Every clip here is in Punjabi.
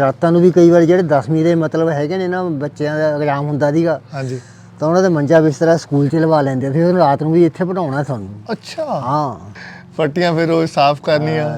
ਰਾਤਾਂ ਨੂੰ ਵੀ ਕਈ ਵਾਰ ਜਿਹੜੇ 10ਵੀਂ ਦੇ ਮਤਲਬ ਹੈਗੇ ਨੇ ਨਾ ਬੱਚਿਆਂ ਦਾ ਐਗਜ਼ਾਮ ਹੁੰਦਾ ਸੀਗਾ ਹਾਂਜੀ। ਤਾਂ ਉਹਨਾਂ ਦਾ ਮੰਜਾ ਬਿਸਤਰਾ ਸਕੂਲ 'ਚ ਲਵਾ ਲੈਂਦੇ ਸੀ ਉਹਨੂੰ ਰਾਤ ਨੂੰ ਵੀ ਇੱਥੇ ਪੜਾਉਣਾ ਸਾਨੂੰ। ਅੱਛਾ। ਹਾਂ। ਫੱਟੀਆਂ ਫਿਰ ਉਹ ਸਾਫ਼ ਕਰਨੀਆਂ।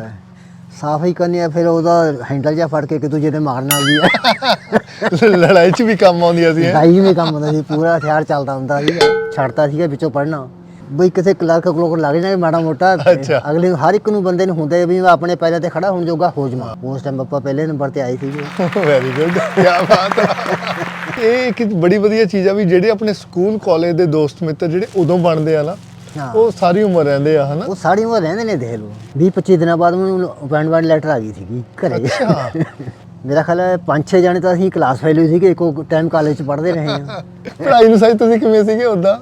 ਸਾਫ਼ ਹੀ ਕਰਨੀ ਆ ਫਿਰ ਉਹਦਾ ਹੈਂਡਲ ਜਿਹਾ ਫੜ ਕੇ ਇੱਕ ਦੂਜੇ ਦੇ ਮਾਰਨਾ ਵੀ ਆ। ਲੜਾਈ 'ਚ ਵੀ ਕੰਮ ਆਉਂਦੀਆਂ ਸੀ ਹੈਂ? ਲੜਾਈ ਵੀ ਕੰਮ ਹੁੰਦਾ ਸੀ ਪੂਰਾ ਹਥਿਆਰ ਚੱਲਦਾ ਹੁੰਦਾ ਸੀ ਛੱਡਤਾ ਸੀਗਾ ਵਿੱਚੋਂ ਪੜਨਾ ਬਈ ਕਿਸੇ ਕਲਰਕ ਕੋਲ ਲੱਗ ਜਾਣਾ ਮਾੜਾ ਮੋਟਾ ਅੱਛਾ। ਅਗਲੇ ਨੂੰ ਹਰ ਇੱਕ ਨੂੰ ਬੰਦੇ ਨੂੰ ਹੁੰਦਾ ਵੀ ਮੈਂ ਆਪਣੇ ਪੈਰਾਂ ਤੇ ਖੜਾ ਹੋਣ ਜੋਗਾ ਹੋ ਜਾਵਾਂ। ਉਸ ਟਾਈਮ ਆਪਾਂ ਪਹਿਲੇ ਨੰਬਰ ਤੇ ਆਏ ਸੀਗੇ। ਵੈਰੀ ਗੁੱਡ ਕੀ ਬਾਤ ਹੈ ਇਹ ਇੱਕ ਬੜੀ ਵਧੀਆ ਚੀਜ਼ ਆ ਵੀ ਜਿਹੜੇ ਆਪਣੇ ਸਕੂਲ ਕਾਲਜ ਦੇ ਦੋਸਤ ਮਿੱਤਰ ਜਿਹੜੇ ਉਦੋਂ ਬਣਦੇ ਆ ਨਾ ਹਾਂ। ਉਹ ਸਾਰੀ ਉਮਰ ਰਹਿੰਦੇ ਆ ਹਨਾ? ਉਹ ਸਾਰੀ ਉਮਰ ਰਹਿੰਦੇ ਨੇ ਦੇਖ ਲਓ। 20 25 ਦਿਨਾਂ ਬਾਅਦ ਮੈਨੂੰ ਅਪਾਇੰਟਮੈਂਟ ਲੈਟਰ ਆ ਗਈ ਸੀਗੀ ਘਰੇ। ਅੱਛਾ। ਮੇਰਾ ਖਿਆਲ ਹੈ ਪੰਜ ਛੇ ਜਾਣੇ ਤਾਂ ਅਸੀਂ ਕਲਾਸ ਫੈਲੋ ਸੀਗੇ ਇੱਕੋ ਟਾਈਮ ਕਾਲਜ 'ਚ ਪੜ੍ਹਦੇ ਰਹੇ ਹਾਂ ਪੜ੍ਹਾਈ ਨੂੰ ਸਹੀ ਤੁਸੀਂ ਕਿਵੇਂ ਸੀਗੇ ਉਦਾਂ?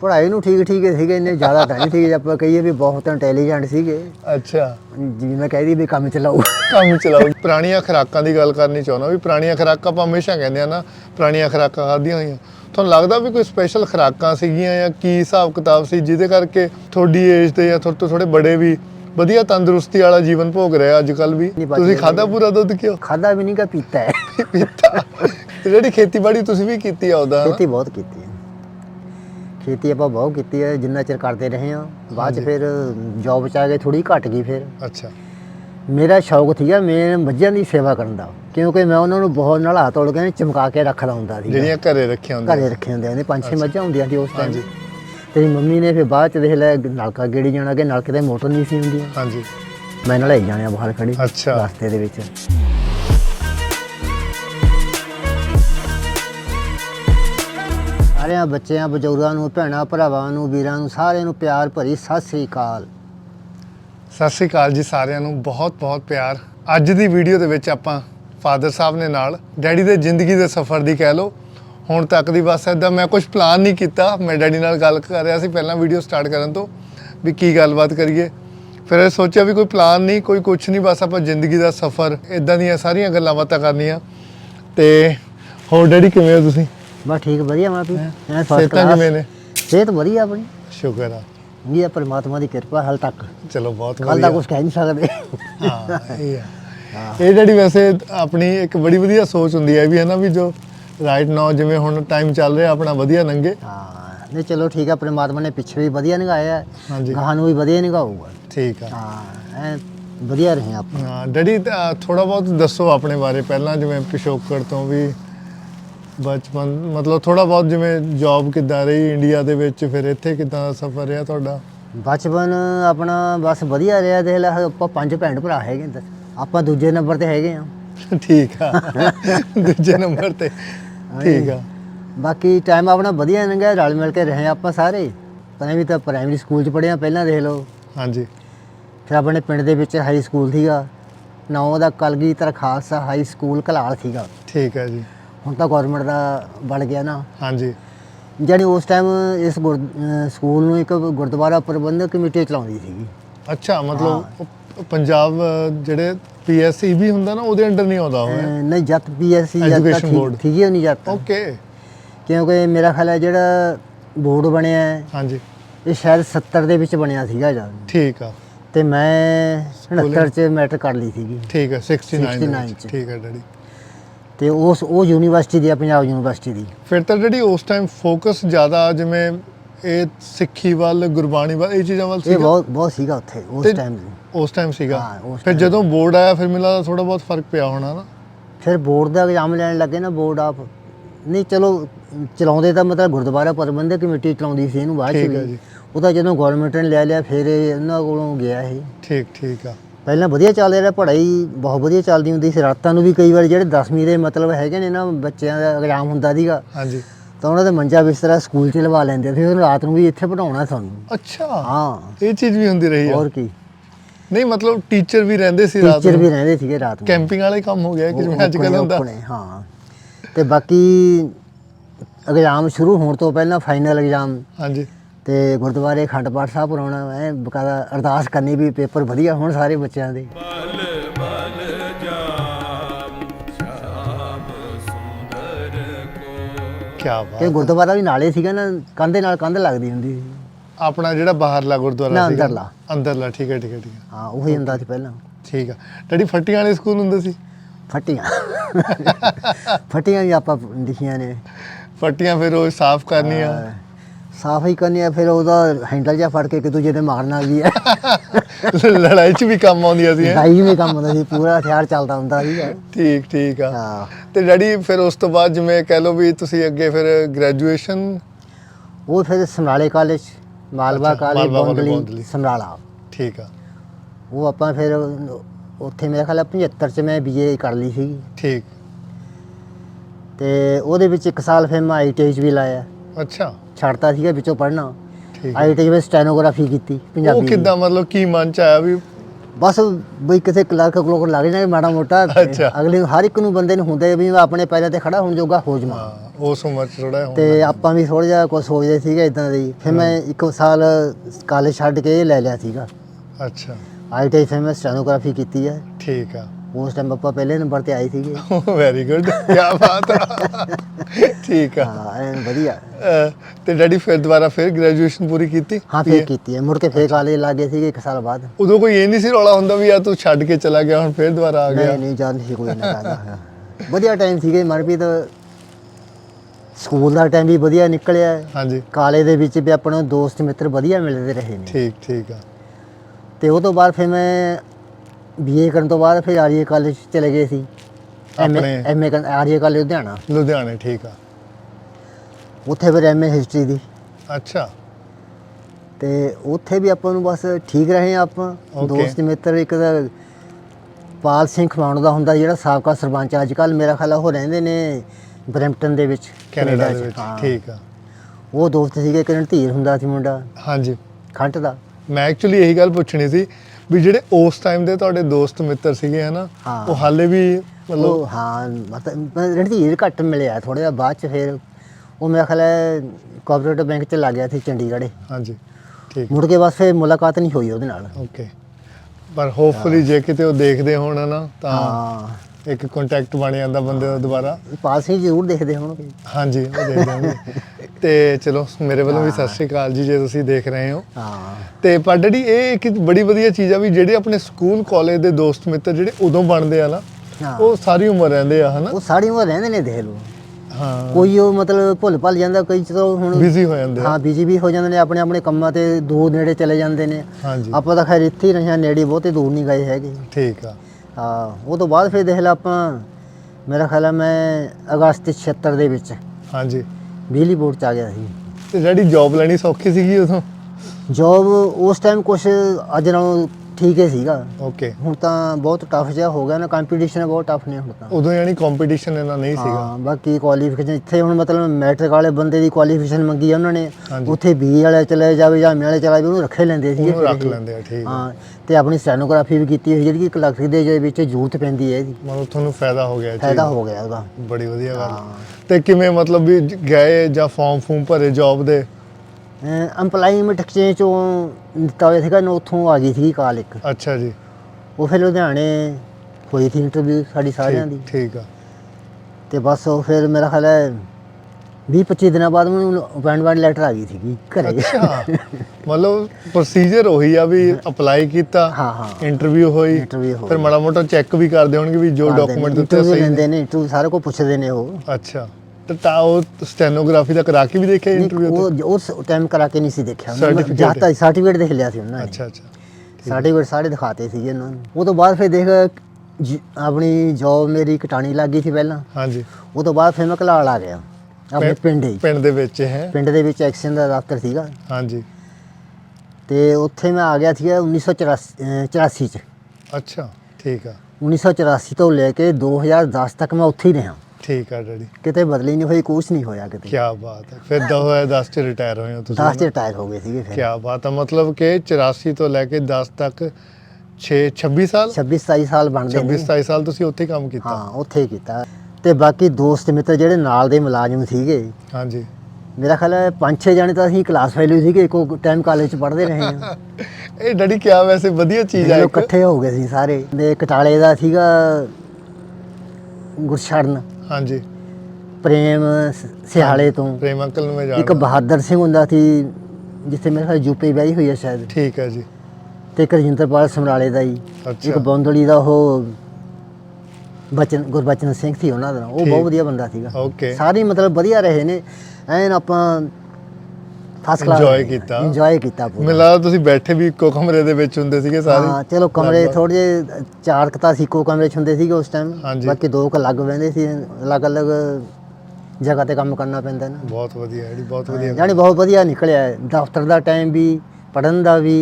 ਪੜ੍ਹਾਈ ਨੂੰ ਠੀਕ ਠੀਕ ਹੀ ਸੀਗੇ ਇੰਨੇ ਜ਼ਿਆਦਾ ਤਾਂ ਨਹੀਂ ਸੀਗੇ ਆਪਾਂ ਕਹੀਏ ਵੀ ਬਹੁਤ ਇੰਟੈਲੀਜੈਂਟ ਸੀਗੇ। ਅੱਛਾ। ਜਿਵੇਂ ਮੈਂ ਕਹਿ ਦਈ ਵੀ ਕੰਮ ਚਲਾਓ। ਕੰਮ ਚਲਾਓ। ਪੁਰਾਣੀਆਂ ਖੁਰਾਕਾਂ ਦੀ ਗੱਲ ਕਰਨੀ ਚਾਹੁੰਦਾ ਵੀ ਪੁਰਾਣੀਆਂ ਖੁਰਾਕਾਂ ਆਪਾਂ ਹਮੇਸ਼ਾ ਕਹਿੰਦੇ ਆ ਨਾ ਪੁਰਾਣੀਆਂ ਖੁਰਾਕਾਂ ਖਾਧੀਆਂ ਹੋਈਆਂ। ਤੁਹਾਨੂੰ ਲੱਗਦਾ ਵੀ ਕੋਈ ਸਪੈਸ਼ਲ ਖੁਰਾਕਾਂ ਸੀਗੀਆਂ ਜਾਂ ਕੀ ਹਿਸਾਬ ਕਿਤਾਬ ਸੀ ਜਿਹਦੇ ਕਰਕੇ ਤੁਹਾਡੀ ਏਜ ਤੇ ਜਾਂ ਤੁਹਾਡੇ ਤੋਂ ਥੋੜੇ ਬੜੇ ਵੀ ਵਧੀਆ ਤੰਦਰੁਸਤੀ ਵਾਲਾ ਜੀਵਨ ਭੋਗ ਰਹੇ ਅੱਜ ਕੱਲ ਵੀ ਤੁਸੀਂ ਖਾਦਾ ਪੂਰਾ ਦੁੱਧ ਕਿਉਂ? ਖਾਦਾ ਵੀ ਨਹੀਂ ਕਾ ਪੀਤਾ ਹੈ। ਪੀਤਾ। ਜਿਹੜੀ ਖੇਤੀਬਾੜੀ ਤੁਸੀਂ ਵੀ ਕੀਤੀ ਆ ਉਹਦਾ ਖੇਤੀ ਬਹੁਤ ਕੀਤੀ ਖੇਤੀ ਆਪਾਂ ਬਹੁਤ ਕੀਤੀ ਹੈ ਜਿੰਨਾ ਚਿਰ ਕਰਦੇ ਰਹੇ ਹਾਂ। ਬਾਅਦ ਚ ਫਿਰ ਜੌਬ ਚ ਆ ਗਏ ਥੋੜੀ ਘਟ ਗਈ ਫਿਰ। ਅੱਛਾ। ਮੇਰਾ ਸ਼ੌਕ ਸੀਗਾ ਮੈਂ ਮੱਝਾਂ ਦੀ ਸੇਵਾ ਕਰਨ ਦਾ ਕਿਉਂਕਿ ਮੈਂ ਉਹਨਾਂ ਨੂੰ ਬਹੁਤ ਨਲਾ ਤੋੜ ਕੇ ਚਮਕਾ ਕੇ ਰੱਖਦਾ ਹੁੰਦਾ ਸੀ ਜਿਹੜੀਆਂ ਘਰੇ ਰੱਖੀਆਂ ਹੁੰਦੀਆਂ। ਘਰੇ ਰੱਖੇ ਹੁੰਦੇ ਨੇ ਪੰਜ ਛੇ ਮੱਝਾਂ ਹੁੰਦੀਆਂ ਸੀ ਉਸ ਟਾਈਮ ਹਾਂਜੀ। ਤੇਰੀ ਮੰਮੀ ਨੇ ਫਿਰ ਬਾਅਦ ਚ ਦੇਖ ਲਿਆ ਨਲਕਾ ਗੇੜੀ ਜਾਣਾ ਕਿ ਨਲਕੇ ਤੇ ਮੋਟਰ ਨਹੀਂ ਸੀ ਹੁੰਦੀਆਂ। ਹਾਂਜੀ। ਮੈਂ ਨਲਾਈ ਜਾਣਿਆ ਬਾਹਰ ਖੜੀ ਅੱਛਾ। ਰਸਤੇ ਦੇ ਵਿੱਚ। ਸਾਰਿਆਂ ਬੱਚਿਆਂ, ਬਜ਼ੁਰਗਾਂ ਨੂੰ, ਭੈਣਾਂ, ਭਰਾਵਾਂ ਨੂੰ, ਵੀਰਾਂ ਨੂੰ, ਸਾਰਿਆਂ ਨੂੰ ਪਿਆਰ ਭਰੀ ਸਤਿ ਸ੍ਰੀ ਅਕਾਲ। ਸਤਿ ਸ੍ਰੀ ਅਕਾਲ ਜੀ ਸਾਰਿਆਂ ਨੂੰ, ਬਹੁਤ ਬਹੁਤ ਪਿਆਰ। ਅੱਜ ਦੀ ਵੀਡੀਓ ਦੇ ਵਿੱਚ ਆਪਾਂ ਫਾਦਰ ਸਾਹਿਬ ਨੇ ਨਾਲ ਡੈਡੀ ਦੇ ਜ਼ਿੰਦਗੀ ਦੇ ਸਫ਼ਰ ਦੀ ਕਹਿ ਲਓ। ਹੁਣ ਤੱਕ ਦੀ ਬਸ ਐਦਾਂ ਮੈਂ ਕੁਝ ਪਲਾਨ ਨਹੀਂ ਕੀਤਾ। ਮੈਂ ਡੈਡੀ ਨਾਲ ਗੱਲ ਕਰ ਰਿਹਾ ਸੀ ਪਹਿਲਾਂ ਵੀਡੀਓ ਸਟਾਰਟ ਕਰਨ ਤੋਂ, ਵੀ ਕੀ ਗੱਲਬਾਤ ਕਰੀਏ। ਫਿਰ ਇਹ ਸੋਚਿਆ ਵੀ ਕੋਈ ਪਲਾਨ ਨਹੀਂ, ਕੋਈ ਕੁਝ ਨਹੀਂ, ਬਸ ਆਪਾਂ ਜ਼ਿੰਦਗੀ ਦਾ ਸਫ਼ਰ ਇਦਾਂ ਦੀਆਂ ਸਾਰੀਆਂ ਗੱਲਾਂ ਬਾਤਾਂ ਕਰਨੀਆਂ। ਤੇ ਹੋਰ ਡੈਡੀ ਕਿਵੇਂ ਹੋ ਤੁਸੀਂ? ਬਸ ਠੀਕ ਵਧੀਆ ਮਾਂ ਪੀ ਐਂ first ਸਿਹਤਾਂ। ਕਿਵੇਂ ਨੇ? ਸਿਹਤ ਵਧੀਆ ਆਪਣੀ। ਸ਼ੁਕਰ ਆ। ਇਹ ਪਰਮਾਤਮਾ ਦੀ ਕਿਰਪਾ ਹਾਲ ਤੱਕ। ਚਲੋ ਬਹੁਤ ਕੱਲ ਦਾ ਵਧੀਆ। ਕੁਝ ਕਹਿ ਨਹੀਂ ਸਕਦੇ। ਹਾਂ ਇਹ ਆ। ਇਹ ਜਿਹੜੀ ਵੈਸੇ ਆਪਣੀ ਇੱਕ ਬੜੀ ਵਧੀਆ ਸੋਚ ਹੁੰਦੀ ਹੈ ਵੀ ਹੈ ਨਾ ਵੀ ਜੋ ਰਾਈਟ ਨਾਓ ਜਿਵੇਂ ਹੁਣ ਟਾਈਮ ਚੱਲ ਰਿਹਾ ਆਪਣਾ ਵਧੀਆ ਲੰਘੇ ਹਾਂ ਨਹੀਂ ਚਲੋ ਠੀਕ ਆ ਪਰਮਾਤਮਾ ਨੇ ਪਿੱਛੇ ਵੀ ਵਧੀਆ ਨਿਗਾਇਆ ਹੈ। ਹਾਂਜੀ। ਗਾਹਾਂ ਨੂੰ ਵੀ ਵਧੀਆ ਨਿਗਾਊਗਾ ਠੀਕ ਆ। ਹਾਂ ਐ ਵਧੀਆ ਰਹੇ ਆਪਾਂ। ਹਾਂ ਡੈਡੀ ਥੋੜਾ ਬਹੁਤ ਦੱਸੋ ਆਪਣੇ ਬਾਰੇ। ਪਹਿਲਾਂ ਜਿਵੇਂ ਪਿਛੋਕੜ ਤੋਂ ਵੀ ਬਚਪਨ ਮਤਲਬ ਥੋੜਾ ਬਹੁਤ ਜਿਵੇਂ ਜੌਬ ਕਿੱਦਾਂ ਰਹੀ ਇੰਡੀਆ ਦੇ ਵਿੱਚ ਫਿਰ ਇੱਥੇ ਕਿੱਦਾਂ ਦਾ ਸਫ਼ਰ ਰਿਹਾ ਤੁਹਾਡਾ? ਬਚਪਨ ਆਪਣਾ ਬਸ ਵਧੀਆ ਰਿਹਾ ਦੇਖ ਲੈ ਆਪਾਂ ਪੰਜ ਭੈਣ ਭਰਾ ਹੈਗੇ ਨੇ ਆਪਾਂ ਦੂਜੇ ਨੰਬਰ ਤੇ ਹੈਗੇ ਆ ਠੀਕ ਆ। ਦੂਜੇ ਨੰਬਰ ਤੇ। ਠੀਕ ਆ। ਬਾਕੀ ਟਾਈਮ ਆਪਣਾ ਵਧੀਆ ਲੰਘਿਆ ਰਲ ਮਿਲ ਕੇ ਰਹੇ ਆਪਾਂ ਸਾਰੇ। ਤਾਂ ਵੀ ਤਾਂ ਪ੍ਰਾਇਮਰੀ ਸਕੂਲ ਚ ਪੜ੍ਹੇ ਆ ਪਹਿਲਾਂ ਦੇਖ ਲਓ। ਹਾਂਜੀ। ਫਿਰ ਆਪਣੇ ਪਿੰਡ ਦੇ ਵਿੱਚ ਹਾਈ ਸਕੂਲ ਸੀਗਾ। ਨੌ ਦਾ ਕਲਗੀਧਰ ਖਾਲਸਾ ਹਾਈ ਸਕੂਲ ਕਲਾਲ ਸੀਗਾ। ਠੀਕ ਆ ਜੀ। ਹੁਣ ਤਾਂ ਗਵਰਨਮੈਂਟ ਦਾ ਬਣ ਗਿਆ ਨਾ। ਹਾਂਜੀ। ਜਾਣੀ ਉਸ ਟਾਈਮ ਇਸ ਗੁਰ- ਅਹ ਸਕੂਲ ਨੂੰ ਇੱਕ ਗੁਰਦੁਆਰਾ ਪ੍ਰਬੰਧਕ ਕਮੇਟੀ ਚਲਾਉਂਦੀ ਸੀਗੀ। ਅੱਛਾ ਮਤਲਬ ਉਹ ਪੰਜਾਬ ਜਿਹੜੇ ਪੀਐਸਸੀ ਵੀ ਹੁੰਦਾ ਨਾ ਉਹਦੇ ਅੰਡਰ ਨਹੀਂ ਆਉਂਦਾ ਅਹ ਨਹੀਂ ਜੱਤ ਪੀਐਸਸੀ ਜੱਤ Education board। ਠੀਕ ਹੀ ਨਹੀਂ ਜੱਤ ਓਕੇ ਕਿਉਂਕਿ ਮੇਰਾ ਖਿਆਲ ਹੈ ਜਿਹੜਾ ਬੋਰਡ ਬਣਿਆ ਹੈ, ਹਾਂਜੀ। ਇਹ ਸ਼ਾਇਦ 70 ਦੇ ਵਿੱਚ ਬਣਿਆ ਸੀਗਾ ਜਦ ਠੀਕ ਆ। ਤੇ ਮੈਂ 69 ਚ ਮੈਟ੍ਰਿਕ ਕਰ ਲਈ ਸੀਗੀ। ਠੀਕ ਹੈ 69 ਦੇ 69 ਵਿੱਚ। ਚ। ਠੀਕ ਹੈ ਡੈਡੀ। ਤੇ ਉਸ ਉਹ ਯੂਨੀਵਰਸਿਟੀ ਦੀ ਆ ਪੰਜਾਬ ਯੂਨੀਵਰਸਿਟੀ ਦੀ। ਫਿਰ ਤਾਂ ਡੈਡੀ ਉਸ ਟਾਈਮ ਫੋਕਸ ਜ਼ਿਆਦਾ ਜਿਵੇਂ ਇਹ ਸਿੱਖੀ ਵੱਲ ਗੁਰਬਾਣੀ ਵੱਲ ਇਹ ਚੀਜ਼ਾਂ ਵੱਲ ਇਹ ਸੀਗਾ? ਬਹੁਤ ਬਹੁਤ ਸੀਗਾ ਉੱਥੇ ਉਸ ਤੇ- ਟਾਈਮ ਉਸ ਟਾਈਮ ਸੀਗਾ? ਹਾਂ, ਉਸ ਫਿਰ time। ਜਦੋਂ ਬੋਰਡ ਆਇਆ ਫਿਰ ਲੱਗਦਾ ਥੋੜਾ ਬਹੁਤ ਫ਼ਰਕ ਪਿਆ ਹੋਣਾ ਨਾ। ਫਿਰ ਬੋਰਡ ਦਾ ਐਗਜ਼ਾਮ ਲੈਣ ਲੱਗੇ ਨਾ ਬੋਰਡ ਆਪ। ਨਹੀਂ ਚਲੋ ਚਲਾਉਂਦੇ ਤਾਂ ਮਤਲਬ ਗੁਰਦੁਆਰਾ ਪ੍ਰਬੰਧਕ ਕਮੇਟੀ ਚਲਾਉਂਦੀ ਸੀ ਇਹਨੂੰ ਬਾਅਦ ਚ ਠੀਕ ਹੈ ਵੀ। ਜੀ। ਉਹ ਤਾਂ ਜਦੋਂ ਗਵਰਨਮੈਂਟ ਨੇ ਲੈ ਲਿਆ ਫਿਰ ਇਹ ਇਹਨਾਂ ਕੋਲੋਂ ਗਿਆ ਇਹ। ਠੀਕ ਠੀਕ ਆ। ਪਹਿਲਾਂ ਵਧੀਆ ਚੱਲਦਾ ਰਿਹਾ ਪੜ੍ਹਾਈ ਬਹੁਤ ਵਧੀਆ ਚੱਲਦੀ ਹੁੰਦੀ ਸੀ। ਰਾਤਾਂ ਨੂੰ ਵੀ ਕਈ ਵਾਰ ਜਿਹੜੇ 10ਵੀਂ ਦੇ ਮਤਲਬ ਹੈਗੇ ਨੇ ਨਾ ਬੱਚਿਆਂ ਦਾ ਐਗਜ਼ਾਮ ਹੁੰਦਾ ਸੀਗਾ। ਹਾਂਜੀ। ਤਾਂ ਉਹਨਾਂ ਦਾ ਮੰਜਾ ਬਿਸਤਰਾ ਸਕੂਲ 'ਚ ਲਵਾ ਲੈਂਦੇ ਸੀ ਉਹਨੂੰ ਰਾਤ ਨੂੰ ਵੀ ਇੱਥੇ ਪੜਾਉਣਾ ਸਾਨੂੰ। ਅੱਛਾ। ਹਾਂ। ਇਹ ਚੀਜ਼ ਵੀ ਹੁੰਦੀ ਰਹੀ ਆ। ਹੋਰ ਕੀ। ਨਹੀਂ ਮਤਲਬ ਟੀਚਰ ਵੀ ਰਹਿੰਦੇ ਸੀ ਰਾਤ ਟੀਚਰ ਨੂੰ। ਵੀ ਰਹਿੰਦੇ ਸੀਗੇ ਰਾਤ ਨੂੰ। ਕੈਂਪਿੰਗ ਵਾਲੇ ਕੰਮ ਹੋ ਗਿਆ ਕਿ ਜਿਵੇਂ ਅੱਜ ਓਪਨੇ- ਹੁੰਦਾ। ਹਾਂ। ਤੇ ਬਾਕੀ ਐਗਜ਼ਾਮ ਸ਼ੁਰੂ ਹੋਣ ਤੋਂ ਪਹਿਲਾਂ ਫਾਈਨਲ ਐਗਜ਼ਾਮ ਹਾਂਜੀ। ਤੇ ਗੁਰਦੁਆਰੇ ਅਖੰਡ ਪਾਠ ਸਾਹਿਬ ਪੜਾਉਣਾ ਐ ਬਕਾਇਦਾ ਅਰਦਾਸ ਕਰਨੀ ਵੀ ਪੇਪਰ ਵਧੀਆ ਹੋਣ ਸਾਰੇ ਬੱਚਿਆਂ ਦੇ। ਕੀ ਬਾਤ। ਤੇ ਗੁਰਦੁਆਰਾ ਵੀ ਨਾਲੇ ਸੀਗਾ ਨਾ ਕੰਧ ਦੇ ਨਾਲ ਕੰਧ ਲੱਗਦੀ ਹੁੰਦੀ ਸੀ। ਆਪਣਾ ਜਿਹੜਾ ਬਾਹਰਲਾ ਗੁਰਦੁਆਰਾ ਸੀਗਾ। ਅੰਦਰਲਾ। ਅੰਦਰਲਾ ਠੀਕ ਹੈ ਠੀਕ ਹੈ ਠੀਕ ਹੈ। ਹਾਂ ਉਹੀ ਹੁੰਦਾ ਸੀ ਪਹਿਲਾਂ। ਠੀਕ ਆ। ਡੈਡੀ ਫੱਟੀਆਂ ਵਾਲੇ ਸਕੂਲ ਹੁੰਦੇ ਸੀ? ਫੱਟੀਆਂ। ਫੱਟੀਆਂ ਵੀ ਆਪਾਂ ਲਿਖੀਆਂ ਨੇ। ਫੱਟੀਆਂ ਫਿਰ ਉਹ ਸਾਫ਼ ਕਰਨੀਆਂ। ਸਾਫ਼ ਹੀ ਕਰਨੀ ਆ ਫਿਰ ਉਹਦਾ ਹੈਂਡਲ ਜਿਹਾ ਫੜ ਕੇ ਇੱਕ ਦੂਜੇ ਦੇ ਮਾਰਨਾ ਵੀ ਹੈ। ਲੜਾਈ 'ਚ ਵੀ ਕੰਮ ਆਉਂਦੀਆਂ ਸੀ? ਢਾਈ ਵੀ ਕੰਮ ਹੁੰਦਾ ਸੀ ਪੂਰਾ ਹਥਿਆਰ ਚੱਲਦਾ ਹੁੰਦਾ ਸੀ। ਠੀਕ ਠੀਕ ਆ। ਹਾਂ। ਤੇ ਡੈਡੀ ਫਿਰ ਉਸ ਤੋਂ ਬਾਅਦ ਜਿਵੇਂ ਕਹਿ ਲਓ ਵੀ ਤੁਸੀਂ ਅੱਗੇ ਫਿਰ ਗ੍ਰੈਜੂਏਸ਼ਨ ਉਹ ਫਿਰ ਸਮਰਾਲੇ ਕਾਲਜ ਮਾਲਵਾ ਕਾਲਜ ਬੌਂਦਲੀ। ਸਮਰਾਲਾ। ਠੀਕ ਆ। ਉਹ ਆਪਾਂ ਫਿਰ ਉੱਥੇ ਮੇਰਾ ਖਿਆਲ ਆ 75 ਚ ਮੈਂ ਬੀਏ ਕਰ ਲਈ ਸੀ ਠੀਕ। ਤੇ ਉਹਦੇ ਵਿੱਚ ਇੱਕ ਸਾਲ ਫਿਰ ਮੈਂ ਆਈਟੀਆਈ ਚ ਵੀ ਲਾਇਆ। ਅੱਛਾ। ਛੱਡਤਾ ਸੀਗਾ ਵਿੱਚੋਂ ਪੜ੍ਹਨਾ। ਠੀਕ ਆ। ਆਈਟੀਆਈ ਵਿੱਚ ਸਟੈਨੋਗ੍ਰਾਫੀ ਕੀਤੀ ਉਹ ਪੰਜਾਬੀ ਦੀ। ਕਿੱਦਾਂ ਮਤਲਬ ਕੀ ਮਨ ਚ ਆਇਆ ਵੀ ਬਸ ਬਈ ਕਿਸੇ ਕਲਰਕ ਕੋਲ ਲੱਗ ਜਾਣਾ ਮਾੜਾ ਮੋਟਾ ਅੱਛਾ। ਅਗਲੇ ਨੂੰ ਹਰ ਇੱਕ ਨੂੰ ਬੰਦੇ ਨੂੰ ਹੁੰਦਾ ਵੀ ਮੈਂ ਆਪਣੇ ਪੈਰਾਂ ਤੇ ਖੜਾ ਹੋਣ ਜੋਗਾ ਹੋ ਜਾਵਾਂ। ਹਾਂ ਉਸ ਉਮਰ ਚ ਥੋੜਾ ਤੇ ਆਪਾਂ ਵੀ ਥੋੜਾ ਜਿਹਾ ਕੁਝ ਸੋਚਦੇ ਸੀਗੇ ਇਦਾਂ ਦੀ। ਫਿਰ ਮੈਂ ਇੱਕ ਸਾਲ ਕਾਲਜ ਛੱਡ ਕੇ ਇਹ ਲੈ ਲਿਆ ਸੀਗਾ। ਅੱਛਾ। ਆਈਟੀਆਈ ਫਿਰ ਮੈਂ ਸਟੈਨੋਗ੍ਰਾਫੀ ਕੀਤੀ ਹੈ। ਠੀਕ ਆ। ਉਸ ਟਾਈਮ ਆਪਾਂ ਪਹਿਲੇ ਨੰਬਰ ਤੇ ਆਏ ਸੀਗੇ। ਵੈਰੀ ਗੁੱਡ ਕੀ ਬਾਤ ਆ। ਠੀਕ ਆ। ਹਾਂ ਐਨ ਵਧੀਆ। ਤੇ ਡੈਡੀ ਫਿਰ ਦੁਬਾਰਾ ਫਿਰ ਗ੍ਰੈਜੂਏਸ਼ਨ ਪੂਰੀ ਕੀਤੀ? ਹਾਂ ਫਿਰ ਕੀਤੀ ਹੈ। ਮੁੜ ਕੇ ਫਿਰ ਕਾਲਜ ਲੱਗ ਗਏ ਸੀਗੇ ਇੱਕ ਸਾਲ ਬਾਅਦ। ਉਦੋਂ ਕੋਈ ਇਹ ਨਹੀਂ ਸੀ ਰੌਲਾ ਹੁੰਦਾ ਵੀ ਆ ਤੂੰ ਛੱਡ ਕੇ ਚਲਾ ਗਿਆ ਹੁਣ ਫਿਰ ਦੁਬਾਰਾ ਆ ਗਿਆ। ਨਹੀਂ ਨਹੀਂ ਜਾਣ ਸੀ ਕੋਈ ਨਾ ਵਧੀਆ ਟਾਈਮ ਸੀਗੇ ਮਨਪ੍ਰੀਤ। ਸਕੂਲ ਦਾ ਟਾਈਮ ਵੀ ਵਧੀਆ ਨਿਕਲਿਆ ਹਾਂਜੀ। ਕਾਲਜ ਦੇ ਵਿੱਚ ਵੀ ਆਪਣੇ ਦੋਸਤ ਮਿੱਤਰ ਵਧੀਆ ਮਿਲਦੇ ਰਹੇ ਨੇ। ਠੀਕ ਠੀਕ ਆ। ਤੇ ਉਹ ਤੋਂ ਬਾਅਦ ਫਿਰ ਮੈਂ ਬੀਏ ਕਰਨ ਤੋਂ ਬਾਅਦ ਫਿਰ ਆਰੀਏ ਕਾਲਜ ਚਲੇ ਗਏ ਸੀ। ਐਮਏ ਆਪਣੇ- ਐਮਏ ਕਰਨ ਆਰੀਏ ਕਾਲਜ ਲੁਧਿਆਣਾ। ਲੁਧਿਆਣੇ ਠੀਕ ਆ। ਉੱਥੇ ਫਿਰ ਐਮਏ ਹਿਸਟਰੀ ਦੀ। ਅੱਛਾ। ਤੇ ਉੱਥੇ ਵੀ ਆਪਾਂ ਨੂੰ ਬਸ ਠੀਕ ਰਹੇ ਆਪਾਂ। Okay. ਦੋਸਤ ਮਿੱਤਰ ਇੱਕ ਦਾ ਪਾਲ ਸਿੰਘ ਖਮਾਣੋ ਦਾ ਹੁੰਦਾ ਜਿਹੜਾ ਸਾਬਕਾ ਸਰਪੰਚ ਅੱਜ ਕੱਲ ਮੇਰਾ ਖਿਆਲ ਆ ਉਹ ਰਹਿੰਦੇ ਨੇ ਬਰੈਂਪਟਨ ਦੇ ਵਿੱਚ ਕੈਨੇਡਾ ਕੈਨੇਡਾ ਦੇ 'ਚ। ਵਿੱਚ ਹਾਂ। ਠੀਕ ਆ। ਉਹ ਦੋਸਤ ਸੀਗੇ ਇੱਕ ਰਣਧੀਰ ਹੁੰਦਾ ਸੀ ਮੁੰਡਾ। ਹਾਂਜੀ। ਖੰਟ ਦਾ। ਮੈਂ ਐਕਚੁਅਲੀ ਇਹੀ ਗੱਲ ਪੁੱਛਣੀ ਸੀ ਵੀ ਜਿਹੜੇ ਉਸ ਟਾਈਮ ਦੇ ਤੁਹਾਡੇ ਦੋਸਤ ਮਿੱਤਰ ਸੀਗੇ ਹਨਾ ਹਾਂ। ਉਹ ਹਾਲੇ ਵੀ ਮਤਲਬ ਉਹ ਹਾਂ ਮਤਲਬ ਰਣਧੀਰ ਘੱਟ ਮਿਲਿਆ ਥੋੜਾ ਜਿਹਾ ਬਾਅਦ ਚ ਫਿਰ ਉਹ ਮੇਰਾ ਖਿਆਲ ਹੈ ਕੋਆਪਰੇਟਿਵ ਬੈਂਕ ਚ ਲੱਗ ਗਿਆ ਸੀ ਚੰਡੀਗੜ੍ਹ। ਹਾਂਜੀ ਠੀਕ। ਮੁੜ ਕੇ ਬਸ ਫਿਰ ਮੁਲਾਕਾਤ ਨਹੀਂ ਹੋਈ ਉਹਦੇ ਨਾਲ। ਓਕੇ ਪਰ ਹੋਪਫੁਲੀ ਜੇ ਕਿਤੇ ਉਹ ਦੇਖਦੇ ਹੋਣ ਨਾ ਤਾਂ ਹਾਂ। ਇੱਕ ਕੰਟੈਕਟ ਬਣ ਜਾਂਦਾ ਬੰਦੇ ਦਾ ਦੁਬਾਰਾ। ਪਾਲ ਸਿੰਘ ਜ਼ਰੂਰ ਦੇਖਦੇ ਹੋਣਗੇ। ਹਾਂਜੀ ਉਹ ਦੇਖ ਜਾਣਗੇ ਤੇ ਚਲੋ ਮੇਰੇ ਵੱਲੋਂ ਵੀ ਸਤਿ ਸ਼੍ਰੀ ਅਕਾਲ ਜੀ ਜੇ ਤੁਸੀਂ ਦੇਖ ਰਹੇ ਹੋ। ਹਾਂ। ਤੇ ਪਰ ਡੈਡੀ ਇਹ ਇੱਕ ਬੜੀ ਵਧੀਆ ਚੀਜ਼ ਆ ਵੀ ਜਿਹੜੇ ਆਪਣੇ ਸਕੂਲ ਕਾਲਜ ਦੇ ਦੋਸਤ ਮਿੱਤਰ ਜਿਹੜੇ ਉਦੋਂ ਬਣਦੇ ਆ ਨਾ ਹਾਂ। ਉਹ ਸਾਰੀ ਉਮਰ ਰਹਿੰਦੇ ਆ ਹਨਾ? ਉਹ ਸਾਰੀ ਉਮਰ ਰਹਿੰਦੇ ਨੇ ਦੇਖ ਲਓ। ਹਾਂ। ਕੋਈ ਉਹ ਮਤਲਬ ਭੁੱਲ ਭੱਲ ਜਾਂਦਾ ਕੋਈ ਚਲੋ ਹੁਣ ਬਿਜ਼ੀ ਹੋ ਜਾਂਦੇ ਆ। ਹਾਂ ਬੀਜੀ ਵੀ ਹੋ ਜਾਂਦੇ ਨੇ ਆਪਣੇ ਆਪਣੇ ਕੰਮਾਂ ਤੇ ਦੂਰ ਨੇੜੇ ਚਲੇ ਜਾਂਦੇ ਨੇ। ਹਾਂਜੀ। ਆਪਾਂ ਤਾਂ ਖੈਰ ਇੱਥੇ ਹੀ ਰਹੇ ਹਾਂ ਨੇੜੇ ਬਹੁਤੇ ਦੂਰ ਨਹੀਂ ਗਏ ਹੈਗੇ। ਠੀਕ ਆ। ਹਾਂ ਉਹ ਤੋਂ ਬਾਅਦ ਫਿਰ ਦੇਖ ਲਾ ਆਪਾਂ ਮੇਰਾ ਖਿਆਲ ਹੈ ਮੈਂ ਅਗਸਤ 76 ਦੇ ਵਿੱਚ ਹਾਂਜੀ। ਬਿਜਲੀ ਬੋਰਡ ਚ ਆ ਗਿਆ ਸੀ। ਤੇ ਜਿਹੜੀ ਜੌਬ ਲੈਣੀ ਸੌਖੀ ਸੀਗੀ ਉਦੋਂ? ਜੋਬ ਉਸ ਟਾਈਮ ਕੁਛ ਅੱਜ ਨਾਲੋਂ ਠੀਕ ਹੀ ਸੀਗਾ। ਓਕੇ ਹੁਣ ਤਾਂ ਬਹੁਤ ਟਫ ਜਿਹਾ ਹੋ ਗਿਆ ਨਾ ਕੰਪੀਟੀਸ਼ਨ ਬਹੁਤ ਟਫ ਨੇ ਹੁਣ ਤਾਂ। ਉਦੋਂ ਯਾਨੀ ਕੰਪੀਟੀਸ਼ਨ ਇਹਨਾਂ ਨਹੀਂ ਸੀਗਾ। ਹਾਂ ਬਾਕੀ ਕੁਆਲੀਫਿਕੇਸ਼ਨ ਇੱਥੇ ਹੁਣ ਮਤਲਬ ਮੈਟ੍ਰਿਕ ਵਾਲੇ ਬੰਦੇ ਦੀ ਕੁਆਲੀਫਿਕੇਸ਼ਨ ਮੰਗੀ ਆ ਉਹਨਾਂ ਨੇ। ਹਾਂਜੀ। ਉੱਥੇ ਬੀ ਵਾਲੇ ਚਲੇ ਜਾਵੇ ਜਾਂ ਐਮ ਵਾਲੇ ਚਲਾ ਜਾਵੇ ਉਹਨੂੰ ਰੱਖੇ ਲੈਂਦੇ ਸੀ ਉਹਨੂੰ ਰੱਖ ਲੈਂਦੇ ਆ ਠੀਕ ਹਾਂ ਤੇ ਆਪਣੀ ਸਟੈਨੋਗ੍ਰਾਫੀ ਵੀ ਕੀਤੀ ਹੋਈ ਜਿਹੜੀ ਕਿ ਕਲੈਕਟਰ ਦੇ ਜੇ ਵਿੱਚ ਜ਼ਰੂਰਤ ਪੈਂਦੀ ਹੈ ਇਹਦੀ। ਮਤਲਬ ਤੁਹਾਨੂੰ ਫਾਇਦਾ ਹੋ ਗਿਆ ਚੀਜ਼ ਫਾਇਦਾ। ਹੋ ਗਿਆ ਉਹਦਾ। ਬੜੀ ਵਧੀਆ ਗੱਲ। ਤੇ ਕਿਵੇਂ ਮਤਲਬ ਵੀ ਜ- ਗਏ ਜਾਂ ਫਾਰਮ ਫੂਮ ਭਰੇ ਜੌਬ ਦੇ? ਐਮਪਲਾਈਮੈਂਟ ਐਕਸਚੇਂਜ ਚੋਂ ਦਿੱਤਾ ਹੋਇਆ ਸੀਗਾ ਨਾ ਉੱਥੋਂ ਆ ਗਈ ਸੀ ਕਾਲ ਇੱਕ। ਅੱਛਾ ਜੀ। ਉਹ ਫਿਰ ਲੁਧਿਆਣੇ ਹੋਈ ਸੀ ਇੰਟਰਵਿਊ ਸਾਡੀ ਸਾਰਿਆਂ ਦੀ। ਠੀਕ ਆ। ਤੇ ਬਸ ਉਹ ਫਿਰ ਮੇਰਾ ਖਿਆਲ ਹੈ 20 25 ਦਿਨਾਂ ਬਾਅਦ ਮੈਨੂੰ ਅਪਾਇੰਟਮੈਂਟ ਲੈਟਰ ਆ ਗਈ ਸੀਗੀ ਘਰੇ। ਅੱਛਾ। ਮਤਲਬ ਪ੍ਰੋਸੀਜਰ ਉਹੀ ਆ ਵੀ ਅਪਲਾਈ ਕੀਤਾ ਹਾਂ ਹਾਂ। ਇੰਟਰਵਿਊ ਹੋਈ ਇੰਟਰਵਿਊ ਫਿਰ ਮਾੜਾ ਮੋਟਾ ਚੈੱਕ ਵੀ ਕਰਦੇ ਹੋਣਗੇ ਵੀ ਜੋ ਡਾਕੂਮੈਂਟ ਦਿੱਤੇ ਇੰਟਰਵਿਊ ਸਹੀ ਨੇ ਲੈਂਦੇ ਨੇ। ਇੰਟਰਵਿਊ ਸਾਰੇ ਕੋ ਪੁੱਛਦੇ ਨੇ ਉਹ। ਅੱਛਾ। ਤੇ ਤਾਂ ਉਹ ਸਟੈਨੋਗ੍ਰਾਫੀ ਦਾ ਕਰਾ ਕੇ ਵੀ ਦੇਖਿਆ ਇੰਟਰਵਿਊ ਉਹ ਉਸ ਟਾਈਮ ਕਰਾ ਕੇ ਨਹੀਂ ਸੀ ਦੇਖਿਆ Certificate? ਜਾਤਾ ਸਰਟੀਫਿਕੇਟ ਦੇਖ ਲਿਆ ਸੀ ਉਹਨਾਂ ਨੇ। ਅੱਛਾ ਅੱਛਾ। ਸਰਟੀਫਿਕੇਟ ਸਾਰੇ ਦਿਖਾਤੇ ਸੀਗੇ ਇਹਨਾਂ ਨੂੰ। ਉਹ ਤੋਂ ਬਾਅਦ ਫਿਰ ਦੇਖ ਆਪਣੀ ਜੌਬ ਮੇਰੀ ਕਟਾਣੀ ਲੱਗ ਗਈ ਸੀ ਪਹਿਲਾਂ। ਹਾਂਜੀ। ਉਹ ਤੋਂ ਬਾਅਦ ਫਿਰ ਮੈਂ ਕਲਾਲ ਆ ਗਿਆ। ਆਪਣੇ ਪਿੰਡ ਹੀ ਪਿੰਡ ਦੇ ਵਿੱਚ ਹੈ? ਪਿੰਡ ਦੇ ਵਿੱਚ ਐਕਸ਼ਨ ਦਾ ਦਫ਼ਤਰ ਸੀਗਾ। ਹਾਂਜੀ। ਤੇ ਉੱਥੇ ਮੈਂ ਆ ਗਿਆ ਸੀਗਾ 1984 ਚ। ਅੱਛਾ ਠੀਕ ਆ। 1984 ਤੋਂ ਲੈ ਕੇ 2010 ਤੱਕ ਮੈਂ ਉੱਥੇ ਹੀ ਰਿਹਾ। ਠੀਕ ਆ ਡੈਡੀ। ਕਿਤੇ ਬਦਲੀ ਨਹੀਂ ਹੋਈ ਕੁਛ ਨਹੀਂ ਹੋਇਆ ਕਿਤੇ। ਕੀ ਬਾਤ ਹੈ ਫਿਰ 2010 ਚ ਰਿਟਾਇਰ ਹੋਏ ਹੋ ਤੁਸੀਂ 10 ਚ ਰਿਟਾਇਰ ਹੋ ਗਏ ਸੀਗੇ ਫਿਰ। ਕੀ ਬਾਤ ਹੈ ਮਤਲਬ ਕਿ 84 ਤੋਂ ਲੈ ਕੇ 10 ਤੱਕ 6 26 ਸਾਲ? 26 27 ਸਾਲ ਬਣਦੇ 26 ਨੇ। 27 ਸਾਲ ਤੁਸੀਂ ਉੱਥੇ ਕੰਮ ਕੀਤਾ? ਹਾਂ ਉੱਥੇ ਹੀ ਕੀਤਾ। ਤੇ ਬਾਕੀ ਦੋਸਤ ਮਿੱਤਰ ਜਿਹੜੇ ਨਾਲ ਦੇ ਮੁਲਾਜ਼ਮ ਸੀਗੇ ਹਾਂਜੀ। ਮੇਰਾ ਖਿਆਲ ਹੈ ਪੰਜ ਛੇ ਜਾਣੇ ਤਾਂ ਅਸੀਂ ਕਲਾਸ ਫੈਲੋ ਸੀਗੇ ਇੱਕੋ ਟਾਈਮ ਕਾਲਜ ਚ ਪੜ੍ਹਦੇ ਰਹੇ ਹਾਂ ਇਹ ਡੈਡੀ ਕਿਆ ਵੈਸੇ ਵਧੀਆ ਚੀਜ਼ ਹੈ ਇੱਕ? ਇਕੱਠੇ ਹੋ ਗਏ ਸੀ ਸਾਰੇ। ਤੇ ਕਟਾਲੇ ਦਾ ਸੀਗਾ ਗੁਰਸ਼ਰਨ। ਹਾਂਜੀ। ਪ੍ਰੇਮ ਸ- ਸਿਹਾਲੇ ਤੋਂ। ਪ੍ਰੇਮ ਅੰਕਲ ਨੂੰ ਮੈਂ ਇੱਕ ਜਾਣਦਾ ਬਹਾਦਰ ਸਿੰਘ ਹੁੰਦਾ ਸੀ ਜਿੱਥੇ ਮੇਰੇ ਖਿਆਲ ਯੂਪੀ ਵਿਆਹੀ ਹੋਈ ਹੈ ਸ਼ਾਇਦ। ਠੀਕ ਹੈ ਜੀ। ਤੇ ਇੱਕ ਰਜਿੰਦਰਪਾਲ ਸਮਰਾਲੇ ਦਾ ਹੀ। ਅੱਛਾ। ਇੱਕ ਬੌਂਦਲੀ ਦਾ ਉਹ ਬਚਨ ਗੁਰਬਚਨ ਸਿੰਘ ਸੀ ਉਹਨਾਂ ਦਾ। ਉਹ ਠੀਕ। ਬਹੁਤ ਵਧੀਆ ਬੰਦਾ ਸੀਗਾ। ਓਕੇ। ਸਾਰੇ ਮਤਲਬ ਵਧੀਆ ਰਹੇ ਨੇ। ਐਨ ਆਪਾਂ ਫਸਟ ਕਲਾਸ Enjoy ਕੀਤਾ। ਇੰਜੋਏ ਕੀਤਾ ਪੂਰਾ ਮੈਨੂੰ ਲੱਗਦਾ ਤੁਸੀਂ ਬੈਠੇ ਵੀ ਇੱਕੋ ਕਮਰੇ ਦੇ ਵਿੱਚ ਹੁੰਦੇ ਸੀਗੇ ਸਾਰੇ ਹਾਂ ਚਲੋ ਕਮਰੇ। ਥੋੜੇ ਜਿਹੇ ਚਾਰ ਕੁ ਤਾਂ ਸੀ ਇੱਕੋ ਕਮਰੇ 'ਚ ਹੁੰਦੇ ਸੀਗੇ ਉਸ ਟਾਈਮ। ਬਾਕੀ ਦੋ ਕੁ ਅਲੱਗ ਬਹਿੰਦੇ ਸੀ ਅਲੱਗ-ਅਲੱਗ ਜਗ੍ਹਾ ਤੇ ਕੰਮ ਕਰਨਾ ਪੈਂਦਾ ਨਾ ਬਹੁਤ ਵਧੀਆ ਹੈ ਜੀ ਬਹੁਤ ਵਧੀਆ ਜਾਣੀ ਬਹੁਤ ਵਧੀਆ ਨਿਕਲਿਆ। ਦਫ਼ਤਰ ਦਾ ਟਾਈਮ ਵੀ ਪੜਨ ਦਾ ਵੀ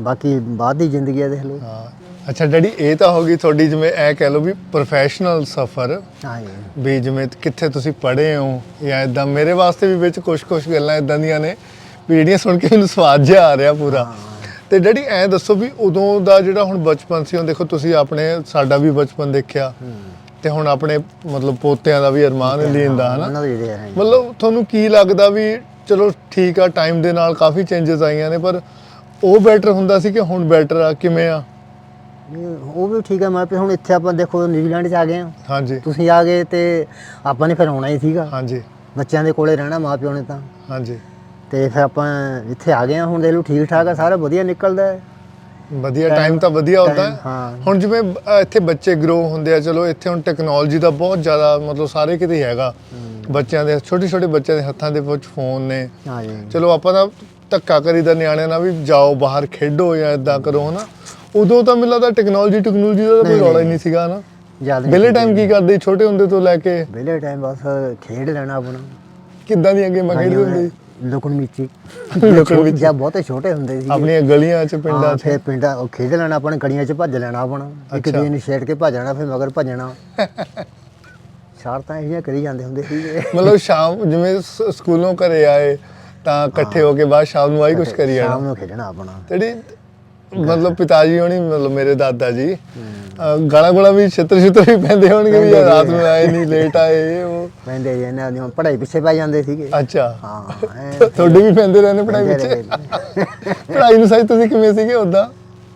ਬਾਕੀ ਬਾਅਦ ਦੀ ਜ਼ਿੰਦਗੀ ਆ ਦੇਖ ਲਓ ਹਾਂ ਅੱਛਾ ਡੈਡੀ ਇਹ ਤਾਂ ਹੋ ਗਈ ਤੁਹਾਡੀ ਜਿਵੇਂ ਐ ਕਹਿ ਲਓ ਵੀ ਪ੍ਰੋਫੈਸ਼ਨਲ ਸਫ਼ਰ। ਹਾਂ ਜੀ। ਵੀ ਜਿਵੇਂ ਕਿੱਥੇ ਤੁਸੀਂ ਪੜ੍ਹੇ ਹੋ ਜਾਂ ਇਦਾਂ ਮੇਰੇ ਵਾਸਤੇ ਵੀ ਵਿੱਚ ਕੁਝ-ਕੁਝ ਗੱਲਾਂ ਇਦਾਂ ਦੀਆਂ ਨੇ ਵੀ ਜਿਹੜੀਆਂ ਸੁਣ ਕੇ ਮੈਨੂੰ ਸਵਾਦ ਜਿਹਾ ਆ ਰਿਹਾ ਪੂਰਾ। ਤੇ ਡੈਡੀ ਐ ਦੱਸੋ ਵੀ ਉਦੋਂ ਦਾ ਜਿਹੜਾ ਹੁਣ ਬਚਪਨ ਸੀ ਉਹ ਦੇਖੋ ਤੁਸੀਂ ਆਪਣੇ ਸਾਡਾ ਵੀ ਬਚਪਨ ਦੇਖਿਆ। ਤੇ ਹੁਣ ਆਪਣੇ ਮਤਲਬ ਪੋਤਿਆਂ ਦਾ ਵੀ ਅਰਮਾਨ ਲੀਨ ਦਾ ਹਨਾ? ਮਤਲਬ ਤੁਹਾਨੂੰ ਕੀ ਲੱਗਦਾ ਵੀ ਚਲੋ ਠੀਕ ਆ ਟਾਈਮ ਦੇ ਨਾਲ ਕਾਫੀ ਚੇਂਜਸ ਆਈਆਂ ਨੇ ਪਰ ਉਹ ਬੈਟਰ ਹੁੰਦਾ ਸੀ ਕਿ ਹੁਣ ਬੈਟਰ ਆ? ਕਿਵੇਂ ਆ? ਉਹ ਵੀ ਠੀਕ ਹੈ ਮੈਂ ਹੁਣ ਇੱਥੇ ਆਪਾਂ ਦੇਖੋ ਨਿਊਜ਼ੀਲੈਂਡ 'ਚ ਆ ਗਏ ਹਾਂ। ਹਾਂਜੀ। ਤੁਸੀਂ ਆ ਗਏ ਤੇ ਆਪਾਂ ਨੇ ਫਿਰ ਆਉਣਾ ਹੀ ਸੀਗਾ। ਹਾਂਜੀ। ਬੱਚਿਆਂ ਦੇ ਕੋਲੇ ਰਹਿਣਾ ਮਾਂ ਪਿਓ ਨੇ ਤਾਂ। ਹਾਂਜੀ। ਤੇ ਫਿਰ ਆਪਾਂ ਇੱਥੇ ਆ ਗਏ ਹਾਂ ਹੁਣ ਦੇਖ ਲਓ ਠੀਕ ਠਾਕ ਆ ਸਾਰਾ ਵਧੀਆ ਨਿਕਲਦਾ ਹੈ। ਵਧੀਆ ਟਾਈਮ ਤਾਂ ਵਧੀਆ ਹੁੰਦਾ। ਹੈ। ਹੁਣ ਜਿਵੇਂ ਇੱਥੇ ਬੱਚੇ ਗਰੋ ਹੁੰਦੇ ਆ ਚਲੋ ਇੱਥੇ ਹੁਣ ਟੈਕਨੋਲੋਜੀ ਦਾ ਬਹੁਤ ਜ਼ਿਆਦਾ ਮਤਲਬ ਸਾਰੇ ਕਿਤੇ ਹੈਗਾ। ਬੱਚਿਆਂ ਦੇ ਛੋਟੇ ਛੋਟੇ ਬੱਚਿਆਂ ਦੇ ਹੱਥਾਂ ਦੇ ਵਿੱਚ ਫੋਨ ਨੇ। ਚਲੋ ਆਪਾਂ ਤਾਂ ਧੱਕਾ ਕਰੀਦਾ ਨਿਆਣਿਆਂ ਨਾਲ ਵੀ ਜਾਓ ਬਾਹਰ ਖੇਡੋ ਜਾਂ ਇਦਾਂ ਕਰੋ ਹਨਾ। ਉਦੋਂ ਤਾਂ ਮੈਨੂੰ ਲੱਗਦਾ ਟੈਕਨੋਲੋਜੀ ਟੈਕਨੋਲੋਜੀ ਦਾ ਤਾਂ ਕੋਈ ਨਹੀਂ, ਰੌਲਾ ਹੀ ਨਹੀਂ। ਨਹੀਂ ਸੀਗਾ ਨਾ। ਜਦ ਵਿਹਲੇ ਟਾਈਮ ਕੀ ਕਰਦੇ? ਸੀ ਛੋਟੇ ਹੁੰਦੇ ਤੋਂ ਲੈ ਕੇ। ਵਿਹਲੇ ਟਾਈਮ ਬਸ ਖੇਡ ਲੈਣਾ ਆਪਣਾ। ਕਿੱਦਾਂ ਦੀਆਂ ਗੇਮਾਂ ਖੇਡਦੇ ਹੁੰਦੇ ਸੀ? ਲੁਕਣ ਮਿੱਚੀ। ਲੁਕਣ ਮੀਚੀ। ਜਦ ਬਹੁਤੇ ਛੋਟੇ ਹੁੰਦੇ ਸੀ ਆਪਣੀਆਂ ਗਲੀਆਂ 'ਚ ਪਿੰਡਾਂ 'ਚ। ਫਿਰ ਪਿੰਡਾਂ ਉਹ ਖੇਡ ਲੈਣਾ ਆਪਣਾ ਗਲੀਆਂ 'ਚ ਭੱਜ ਲੈਣਾ ਆਪਣਾ ਇੱਕ ਅੱਛਾ। ਦੂਜੇ ਨੂੰ ਛੇੜ ਕੇ ਭੱਜਣਾ ਫਿਰ ਮਗਰ ਭੱਜਣਾ ਸ਼ਰਾਰਤਾਂ ਇਹ ਕਰੀ ਜਾਂਦੇ ਹੁੰਦੇ ਸੀਗੇ। ਮਤਲਬ ਸ਼ਾਮ ਜਿਵੇਂ ਸ- ਸਕੂਲੋਂ ਘਰੇ ਆਏ ਤਾਂ ਇਕੱਠੇ ਹੋ। ਕੇ ਬਾਅਦ ਸ਼ਾਮ ਨੂੰ ਆਈ ਕੁਝ ਕਰੀ ਸ਼ਾਮ ਜਾਣਾ ਨੂੰ ਖੇਡਣਾ ਆਪਣਾ। ਜਿਹੜੀ ਮਤਲਬ ਪਿਤਾ ਜੀ ਹੋਣੀ ਮਤਲਬ ਮੇਰੇ ਦਾਦਾ ਜੀ। ਗਾਲਾਂ ਗੁਲਾ ਵੀ ਛਿੱਤਰ ਛਿੱਤਰ ਵੀ ਪੈਂਦੇ ਹੋਣਗੇ ਵੀ ਰਾਤ ਜੀ। ਨੂੰ ਆਏ ਨਹੀਂ ਲੇਟ ਆਏ ਉਹ। ਪੈਂਦੇ ਜੇ ਇਹਨਾਂ ਦੀ ਪੜ੍ਹਾਈ ਪਿੱਛੇ ਪੈ ਜਾਂਦੇ ਸੀਗੇ। ਅੱਛਾ। ਹਾਂ ਤੁਹਾਡੇ ਵੀ ਪੈਂਦੇ ਰਹਿੰਦੇ ਪੜਾਈ ਰਹੇ। ਪੜਾਈ ਨੂੰ। ਸਹੀ ਤੁਸੀਂ ਕਿਵੇਂ ਸੀਗੇ ਉਦਾਂ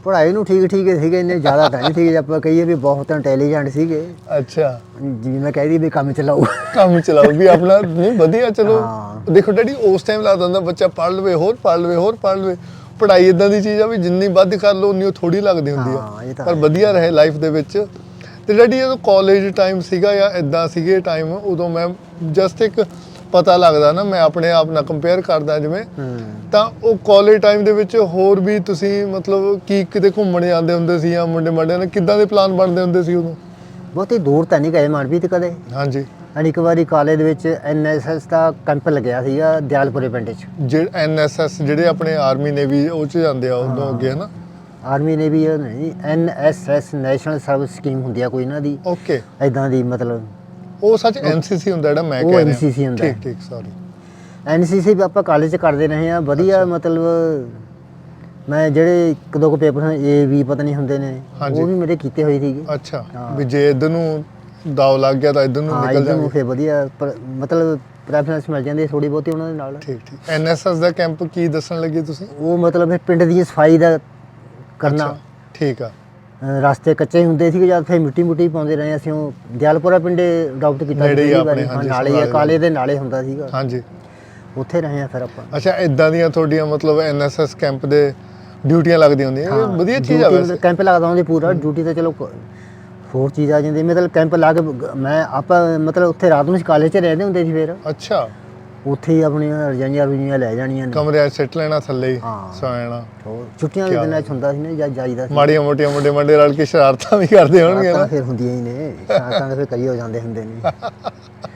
ਪੜ੍ਹਾਈ ਨੂੰ ਠੀਕ ਠੀਕ ਸੀਗੇ ਇੰਨੇ ਜ਼ਿਆਦਾ ਤਾਂ ਨਹੀਂ ਸੀਗੇ ਜੇ ਆਪਾਂ ਕਹੀਏ ਵੀ ਬਹੁਤ ਇੰਟੈਲੀਜੈਂਟ ਸੀਗੇ। ਅੱਛਾ। ਜਿਵੇਂ ਮੈਂ ਕਹਿ ਦੀ ਵੀ ਕੰਮ ਚਲਾਓ ਕੰਮ ਚਲਾਓ ਵੀ ਆਪਣਾ ਨਹੀਂ ਵਧੀਆ ਚਲੋ। ਦੇਖੋ ਡੈਡੀ ਉਸ ਟਾਈਮ ਲੱਗਦਾ ਹੁੰਦਾ ਬੱਚਾ ਪੜ੍ਹ ਲਵੇ ਹੋਰ ਪੜ੍ਹ ਲਵੇ ਹੋਰ ਪੜ੍ਹ ਲਵੇ। ਪੜ੍ਹਾਈ ਇਦਾਂ ਦੀ ਚੀਜ਼ ਆ ਵੀ ਜਿੰਨੀ ਵੱਧ ਕਰ ਲਓ ਉਨੀ ਉਹ ਥੋੜੀ ਲੱਗਦੀ ਹੁੰਦੀ ਹਾਂ, ਆ ਤਾਂ ਪਰ। ਵਧੀਆ ਰਹੇ ਲਾਈਫ ਦੇ ਵਿੱਚ। ਤੇ ਡੈਡੀ ਜਦੋਂ ਕਾਲਜ ਟਾਈਮ ਸੀਗਾ ਜਾਂ ਇਦਾਂ ਸੀਗੇ ਟਾਈਮ ਉਦੋਂ ਮੈਂ ਜਸਟ ਇੱਕ ਪਤਾ ਲੱਗਦਾ ਨਾ ਮੈਂ ਆਪਣੇ ਆਪ ਨਾਲ ਕੰਪੇਅਰ ਕਰਦਾ ਜਿਵੇਂ ਹੂੰ। ਤਾਂ ਉਹ ਕਾਲਜ ਟਾਈਮ ਦੇ ਵਿੱਚ ਹੋਰ ਵੀ ਤੁਸੀਂ ਮਤਲਬ ਕੀ ਕਿਤੇ ਘੁੰਮਣ ਜਾਂਦੇ ਹੁੰਦੇ ਸੀ ਜਾਂ ਮੁੰਡੇ ਮੰਡਿਆਂ ਨਾਲ ਕਿੱਦਾਂ ਦੇ ਪਲਾਨ ਬਣਦੇ ਹੁੰਦੇ ਸੀ ਉਦੋਂ? ਬਹੁਤੀ ਦੂਰ ਤਾਂ ਨਹੀਂ ਗਏ ਮਨਪ੍ਰੀਤ ਕਦੇ? ਹਾਂਜੀ। ਅਨ ਇੱਕ ਵਾਰੀ ਕਾਲਜ ਦੇ ਵਿੱਚ ਐਨਐਸਐਸ ਦਾ ਕੈਂਪ ਲੱਗਿਆ ਸੀਗਾ ਦਿਆਲਪੁਰੇ ਪਿੰਡ 'ਚ। ਜਿਹੜੇ ਐਨਐਸਐਸ ਜਿਹੜੇ ਆਪਣੇ ਆਰਮੀ ਨੇਵੀ ਉਹ ਚ ਜਾਂਦੇ ਆ ਉਦੋਂ ਅੱਗੇ ਹਨਾ? ਆਰਮੀ ਨੇ ਵੀ ਨਹੀਂ ਐਨਐਸਐਸ ਨੈਸ਼ਨਲ ਸਰਵਿਸ ਸਕੀਮ ਹੁੰਦੀ ਆ ਕੋਈ ਇਹਨਾਂ ਦੀ। ਓਕੇ। ਐਦਾਂ ਦੀ ਮਤਲਬ। ਉਹ ਸੱਚ ਐਨਸੀਸੀ ਹੁੰਦਾ ਜਿਹੜਾ ਮੈਂ ਉਹ ਕਹਿ ਰਿਹਾ। NCC ਹੁੰਦਾ। ਠੀਕ। ਠੀਕ ਸੌਰੀ ਐਨਸੀਸੀ ਵੀ ਆਪਾਂ ਕਾਲਜ 'ਚ ਕਰਦੇ ਰਹੇ ਆ ਵਧੀਆ ਮਤਲਬ ਮੈਂ ਜਿਹੜੇ ਇੱਕ ਦੋ ਕੁ ਪੇਪਰ ਏ ਵੀ ਪਤਾ ਨਹੀਂ ਹੁੰਦੇ ਨੇ ਹਾਂਜੀ। ਉਹ ਵੀ ਮੇਰੇ ਕੀਤੇ ਹੋਏ ਸੀਗੇ। ਅੱਛਾ ਹਾਂ। ਵੀ ਜੇ ਇਧਰ ਨੂੰ ਦਾਵ ਲੱਗ ਗਿਆ ਤਾਂ ਇਧਰ ਨੂੰ ਹਾਂ ਨਿਕਲ ਇਧਰ ਨੂੰ ਜਾਵੇ ਫੇ ਵਧੀਆ ਪਰ- ਮਤਲਬ ਪ੍ਰੈਫਰੈਂਸ ਮਿਲ ਜਾਂਦੀ ਥੋੜੀ ਬਹੁਤੀ ਉਹਨਾਂ ਦੇ ਨਾਲ। ਠੀਕ ਠੀਕ। ਐਨਐਸਐਸ ਦਾ ਕੈਂਪ ਕੀ ਦੱਸਣ ਲੱਗੇ ਤੁਸੀਂ? ਉਹ ਮਤਲਬ ਇਹ ਪਿੰਡ ਦੀ ਸਫ਼ਾਈ ਦਾ ਕਰਨਾ। ਅੱਛਾ, ਠੀਕ ਆ। ਅ, ਰਸਤੇ ਕੱਚੇ ਹੁੰਦੇ ਸੀਗੇ ਜਦ ਫੇ ਮਿੱਟੀ ਮੁੱਟੀ ਪਾਉਂਦੇ ਰਹੇ ਅਸੀਂ ਉਹ ਦਿਆਲਪੁਰਾ ਪਿੰਡੇ ਅਡਾਪਟ ਕੀਤਾ ਨੇੜੇ ਹੀ ਪਹਿਲੀ ਆਪਣੇ, ਵਾਰੀ। ਹਾਂ, ਹਾਂਜੀ, ਨਾਲੇ ਆ, ਕਾਲੇ ਦੇ ਨਾਲੇ ਹੁੰਦਾ ਸੀਗਾ। ਹਾਂਜੀ। ਉੱਥੇ ਰਹੇ ਆ ਫਿਰ ਆਪਾਂ। ਅੱਛਾ ਇਦਾਂ ਦੀਆਂ ਤੁਹਾਡੀਆਂ ਮਤਲਬ ਐਨਐਸਐਸ ਕੈਂਪ ਦੇ ਡਿਊਟੀਆਂ ਲੱਗਦੀਆਂ ਹੁੰਦੀਆਂ? ਇਹ ਵਧੀਆ ਚੀਜ਼ ਆ ਵੈਸੇ। ਕੈਂਪ ਲੱਗਦਾ ਹੁੰਦੀ ਪੂਰਾ ਡਿਊਟੀ ਤੇ ਚਲੋ ਹੋਰ ਚੀਜ਼ ਆ ਜਾਂਦੀ। ਮਤਲਬ ਕੈਂਪ ਲਾ ਕੇ ਮੈਂ ਆਪਾਂ ਮਤਲਬ ਉੱਥੇ ਰਾਤ ਨੂੰ ਕਾਲਜ 'ਚ ਰਹਿੰਦੇ ਹੁੰਦੇ ਸੀ ਫਿਰ। ਅੱਛਾ। ਉੱਥੇ ਹੀ ਆਪਣੀਆਂ ਰਜਾਈਆਂ ਰੁਜੀਆਂ ਲੈ ਜਾਣੀਆਂ ਨੇ। ਕਮਰੇ 'ਚ ਸਿੱਟ ਲੈਣਾ ਥੱਲੇ ਹੀ। ਸੌ ਜਾਣਾ ਹੋਰ ਛੁੱਟੀਆਂ ਦੇ ਦਿਨਾਂ 'ਚ ਹੁੰਦਾ ਸੀ ਨਾ ਜਾਂ ਜਾਈਦਾ ਸੀ। ਮਾੜੀਆਂ ਮੋਟੀਆਂ ਮੁੰਡੇ ਮੰਡੇ ਰਲ ਕੇ ਸ਼ਰਾਰਤਾਂ ਵੀ ਕਰਦੇ ਹੋਣਗੇ ਨਾ। ਫਿਰ ਹੁੰਦੀਆਂ ਹੀ ਨੇ। ਸ਼ਰਾਰਤਾਂ ਦੇ ਫਿਰ ਕਰੀ ਹੋ ਜਾਂਦੇ ਹੁੰਦੇ ਨੇ।